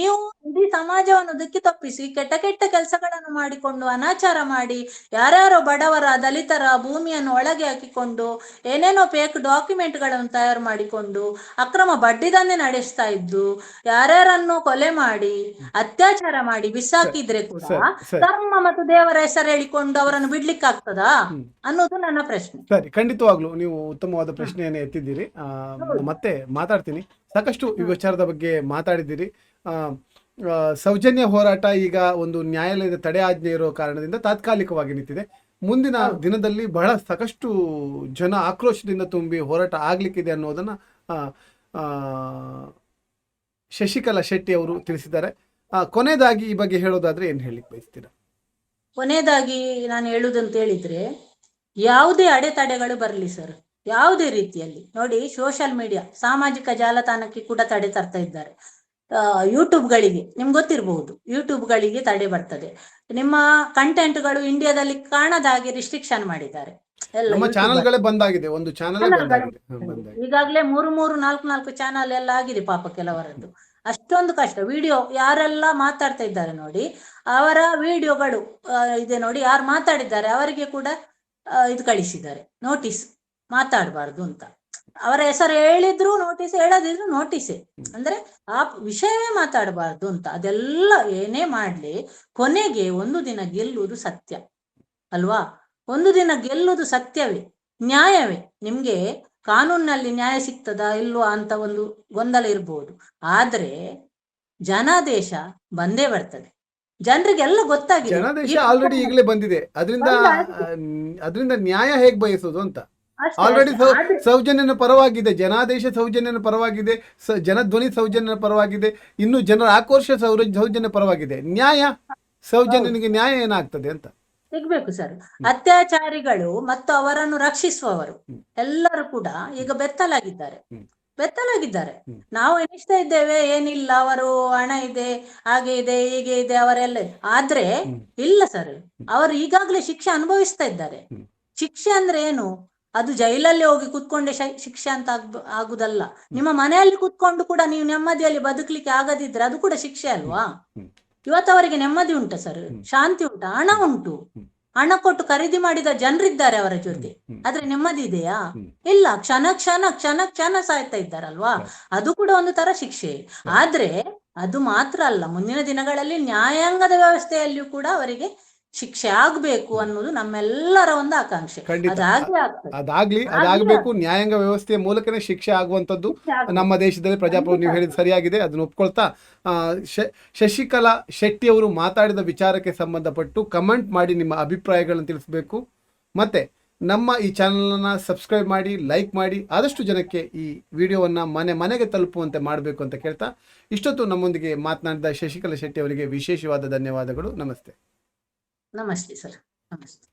Speaker 2: ನೀವು ಇಡೀ ಸಮಾಜವನ್ನು ದಿಕ್ಕಿ ತಪ್ಪಿಸಿ ಕೆಟ್ಟ ಕೆಟ್ಟ ಕೆಲಸಗಳನ್ನು ಮಾಡಿಕೊಂಡು ಅನಾಚಾರ ಮಾಡಿ ಯಾರ್ಯಾರೋ ಬಡವರ ದಲಿತರ ಭೂಮಿಯನ್ನು ಒಳಗೆ ಹಾಕಿಕೊಂಡು ಏನೇನೋ ಫೇಕ್ ಡಾಕ್ಯುಮೆಂಟ್ಗಳನ್ನು ತಯಾರು ಮಾಡಿಕೊಂಡು ಅಕ್ರಮ ಬಡ್ಡಿದನ್ನೇ ನಡೆಸ್ತಾ ಇದ್ದು ಯಾರ್ಯಾರನ್ನು ಕೊಲೆ ಮಾಡಿ ಅತ್ಯಾಚಾರ ಮಾಡಿ ಬಿಸಾಕಿದ್ರೆ ಕೂಡ ಧರ್ಮ ಮತ್ತು ದೇವರ ಹೆಸರು ಹೇಳಿಕೊಂಡು ಅವರನ್ನು ಬಿಡ್ಲಿಕ್ಕೆ ಆಗ್ತದಾ ಅನ್ನೋದು ನನ್ನ ಪ್ರಶ್ನೆ.
Speaker 1: ಸರಿ ಖಂಡಿತವಾಗ್ಲು ನೀವು ಉತ್ತಮವಾದ ಪ್ರಶ್ನೆಯನ್ನು ಎತ್ತಿದ್ದೀರಿ. ಮತ್ತೆ ಮಾತಾಡ್ತೀನಿ. ಸಾಕಷ್ಟು ಈ ವಿಚಾರದ ಬಗ್ಗೆ ಮಾತಾಡಿದ್ದೀರಿ. ಸೌಜನ್ಯ ಹೋರಾಟ ಈಗ ಒಂದು ನ್ಯಾಯಾಲಯದ ತಡೆ ಆಜ್ಞೆ ಇರೋ ಕಾರಣದಿಂದ ತಾತ್ಕಾಲಿಕವಾಗಿ ನಿಂತಿದೆ. ಮುಂದಿನ ದಿನದಲ್ಲಿ ಬಹಳ ಸಾಕಷ್ಟು ಜನ ಆಕ್ರೋಶದಿಂದ ತುಂಬಿ ಹೋರಾಟ ಆಗ್ಲಿಕ್ಕಿದೆ ಅನ್ನೋದನ್ನ ಶಶಿಕಲಾ ಶೆಟ್ಟಿ ಅವರು ತಿಳಿಸಿದ್ದಾರೆ. ಕೊನೆಯದಾಗಿ ಈ ಬಗ್ಗೆ ಹೇಳೋದಾದ್ರೆ ಏನ್ ಹೇಳಿಕ್ ಬಯಸ್ತೀರಾ?
Speaker 2: ಕೊನೆಯದಾಗಿ ನಾನು ಹೇಳುದಂತ ಹೇಳಿದ್ರೆ ಯಾವುದೇ ಅಡೆತಡೆಗಳು ಬರಲಿ ಸರ್. ಯಾವುದೇ ರೀತಿಯಲ್ಲಿ. ನೋಡಿ ಸೋಷಿಯಲ್ ಮೀಡಿಯಾ ಸಾಮಾಜಿಕ ಜಾಲತಾಣಕ್ಕೆ ಕೂಡ ತಡೆ ತರ್ತಾ ಇದ್ದಾರೆ. ಯೂಟ್ಯೂಬ್ಗಳಿಗೆ ನಿಮ್ಗೆ ಗೊತ್ತಿರಬಹುದು ಯೂಟ್ಯೂಬ್ಗಳಿಗೆ ತಡೆ ಬರ್ತದೆ. ನಿಮ್ಮ ಕಂಟೆಂಟ್ಗಳು ಇಂಡಿಯಾದಲ್ಲಿ ಕಾಣದ ಹಾಗೆ ರಿಸ್ಟ್ರಿಕ್ಷನ್ ಮಾಡಿದ್ದಾರೆ.
Speaker 1: ಬಂದಾಗಿದೆ ಒಂದು
Speaker 2: ಈಗಾಗಲೇ ಮೂರು ಮೂರು ನಾಲ್ಕು ನಾಲ್ಕು ಚಾನಲ್ ಎಲ್ಲ ಆಗಿದೆ ಪಾಪ ಕೆಲವರದ್ದು. ಅಷ್ಟೊಂದು ಕಷ್ಟ. ವಿಡಿಯೋ ಯಾರೆಲ್ಲ ಮಾತಾಡ್ತಾ ಇದ್ದಾರೆ ನೋಡಿ ಅವರ ವಿಡಿಯೋಗಳು ಇದೆ ನೋಡಿ ಯಾರು ಮಾತಾಡಿದ್ದಾರೆ ಅವರಿಗೆ ಕೂಡ ಇದು ಕಳಿಸಿದ್ದಾರೆ. ನೋಟಿಸ್ ಮಾತಾಡಬಾರ್ದು ಅಂತ. ಅವರ ಹೆಸರು ಹೇಳಿದ್ರು ನೋಟಿಸ್ ಹೇಳದಿದ್ರು ನೋಟಿಸ್ ಅಂದ್ರೆ ಆ ವಿಷಯವೇ ಮಾತಾಡಬಾರ್ದು ಅಂತ. ಅದೆಲ್ಲ ಏನೇ ಮಾಡ್ಲಿ ಕೊನೆಗೆ ಒಂದು ದಿನ ಗೆಲ್ಲುವುದು ಸತ್ಯ. ಅಲ್ವಾ? ಒಂದು ದಿನ ಗೆಲ್ಲುವುದು ಸತ್ಯವೇ ನ್ಯಾಯವೇ. ನಿಮ್ಗೆ ಕಾನೂನಿನಲ್ಲಿ ನ್ಯಾಯ ಸಿಗ್ತದಾ ಇಲ್ವಾ ಅಂತ ಒಂದು ಗೊಂದಲ ಇರ್ಬೋದು. ಆದ್ರೆ ಜನಾದೇಶ ಬಂದೇ ಬರ್ತದೆ. ಜನರಿಗೆಲ್ಲ ಗೊತ್ತಾಗಿದೆ.
Speaker 1: ಜನಾದೇಶ ಆಲ್ರೆಡಿ ಈಗಲೇ ಬಂದಿದೆ. ಅದರಿಂದ ಅದರಿಂದ ನ್ಯಾಯ ಹೇಗೆ ಬಯಸೋದು ಅಂತ. ಆಲ್ರೆಡಿ. ಸೌಜನ್ಯನ ಪರವಾಗಿದೆ ಜನಾದೇಶ ಸೌಜನ್ಯನ ಪರವಾಗಿದೆ ಜನಧ್ವನಿ ಸೌಜನ್ಯನ ಪರವಾಗಿದೆ ಇನ್ನು ಜನರ ಆಕ್ರೋಶ ಸೌರ ಸೌಜನ್ಯ ಪರವಾಗಿದೆ. ನ್ಯಾಯ ಸೌಜನ್ಯನಿಗೆ ನ್ಯಾಯ ಏನಾಗ್ತದೆ ಅಂತ.
Speaker 2: ಸಿಗ್ಬೇಕು ಸರ್. ಅತ್ಯಾಚಾರಿಗಳು ಮತ್ತು ಅವರನ್ನು ರಕ್ಷಿಸುವವರು. ಎಲ್ಲರೂ ಕೂಡ ಈಗ ಬೆತ್ತಲಾಗಿದ್ದಾರೆ. ಬೆತ್ತಲಾಗಿದ್ದಾರೆ. ನಾವು ಎಣಿಸ್ತಾ ಇದ್ದೇವೆ ಏನಿಲ್ಲ ಅವರು ಹಣ ಇದೆ ಹಾಗೆ ಇದೆ ಹೀಗೆ ಇದೆ ಅವರೆಲ್ಲ ಆದ್ರೆ ಇಲ್ಲ ಸರ್. ಅವರು ಈಗಾಗಲೇ ಶಿಕ್ಷೆ ಅನುಭವಿಸ್ತಾ ಇದ್ದಾರೆ. ಶಿಕ್ಷೆ ಅಂದ್ರೆ ಏನು? ಅದು ಜೈಲಲ್ಲಿ ಹೋಗಿ ಕುತ್ಕೊಂಡೆ ಶಿಕ್ಷೆ ಅಂತ ಆಗ್ ಆಗುದಲ್ಲ. ನಿಮ್ಮ ಮನೆಯಲ್ಲಿ ಕುತ್ಕೊಂಡು ಕೂಡ ನೀವು ನೆಮ್ಮದಿಯಲ್ಲಿ ಬದುಕಲಿಕ್ಕೆ ಆಗದಿದ್ರೆ ಅದು ಕೂಡ ಶಿಕ್ಷೆ ಅಲ್ವಾ?
Speaker 1: ಇವತ್ತವರಿಗೆ
Speaker 2: ಇವತ್ತು ಅವರಿಗೆ ನೆಮ್ಮದಿ ಉಂಟ ಸರ್? ಶಾಂತಿ ಉಂಟಾ? ಹಣ ಉಂಟು. ಹಣ ಕೊಟ್ಟು ಖರೀದಿ ಮಾಡಿದ ಜನರಿದ್ದಾರೆ ಅವರ ಜೊತೆ. ಆದ್ರೆ ನೆಮ್ಮದಿ ಇದೆಯಾ? ಇಲ್ಲ. ಕ್ಷಣ ಕ್ಷಣ ಕ್ಷಣ ಕ್ಷಣ ಸಾಯ್ತಾ ಇದ್ದಾರಲ್ವಾ? ಅದು ಕೂಡ ಒಂದು ತರ ಶಿಕ್ಷೆ. ಆದ್ರೆ ಅದು ಮಾತ್ರ ಅಲ್ಲ. ಮುಂದಿನ ದಿನಗಳಲ್ಲಿ ನ್ಯಾಯಾಂಗದ ವ್ಯವಸ್ಥೆಯಲ್ಲಿಯೂ ಕೂಡ ಅವರಿಗೆ ಶಿಕ್ಷೆ ಆಗ್ಬೇಕು ಅನ್ನೋದು ನಮ್ಮೆಲ್ಲರ ಒಂದು ಆಕಾಂಕ್ಷೆ.
Speaker 1: ಅದಾಗ್ಲಿ ಅದಾಗಬೇಕು. ನ್ಯಾಯಾಂಗ ವ್ಯವಸ್ಥೆಯ ಮೂಲಕನೇ ಶಿಕ್ಷೆ ಆಗುವಂತದ್ದು ನಮ್ಮ ದೇಶದಲ್ಲಿ ಪ್ರಜಾಪ್ರಭು ನೀವು ಹೇಳಿದ ಸರಿಯಾಗಿದೆ. ಅದನ್ನು ಒಪ್ಕೊಳ್ತಾ ಶಶಿಕಲಾ ಶೆಟ್ಟಿ ಅವರು ಮಾತಾಡಿದ ವಿಚಾರಕ್ಕೆ ಸಂಬಂಧಪಟ್ಟು ಕಮೆಂಟ್ ಮಾಡಿ ನಿಮ್ಮ ಅಭಿಪ್ರಾಯಗಳನ್ನು ತಿಳಿಸಬೇಕು. ಮತ್ತೆ ನಮ್ಮ ಈ ಚಾನಲನ್ನು ಸಬ್ಸ್ಕ್ರೈಬ್ ಮಾಡಿ ಲೈಕ್ ಮಾಡಿ ಆದಷ್ಟು ಜನಕ್ಕೆ ಈ ವಿಡಿಯೋವನ್ನು ಮನೆ ಮನೆಗೆ ತಲುಪುವಂತೆ ಮಾಡಬೇಕು ಅಂತ ಕೇಳ್ತಾ ಇಷ್ಟೊತ್ತು ನಮ್ಮೊಂದಿಗೆ ಮಾತನಾಡಿದ ಶಶಿಕಲಾ ಶೆಟ್ಟಿ ಅವರಿಗೆ ವಿಶೇಷವಾದ ಧನ್ಯವಾದಗಳು. ನಮಸ್ತೆ.
Speaker 2: ನಮಸ್ತೆ ಸರ್ ನಮಸ್ತೆ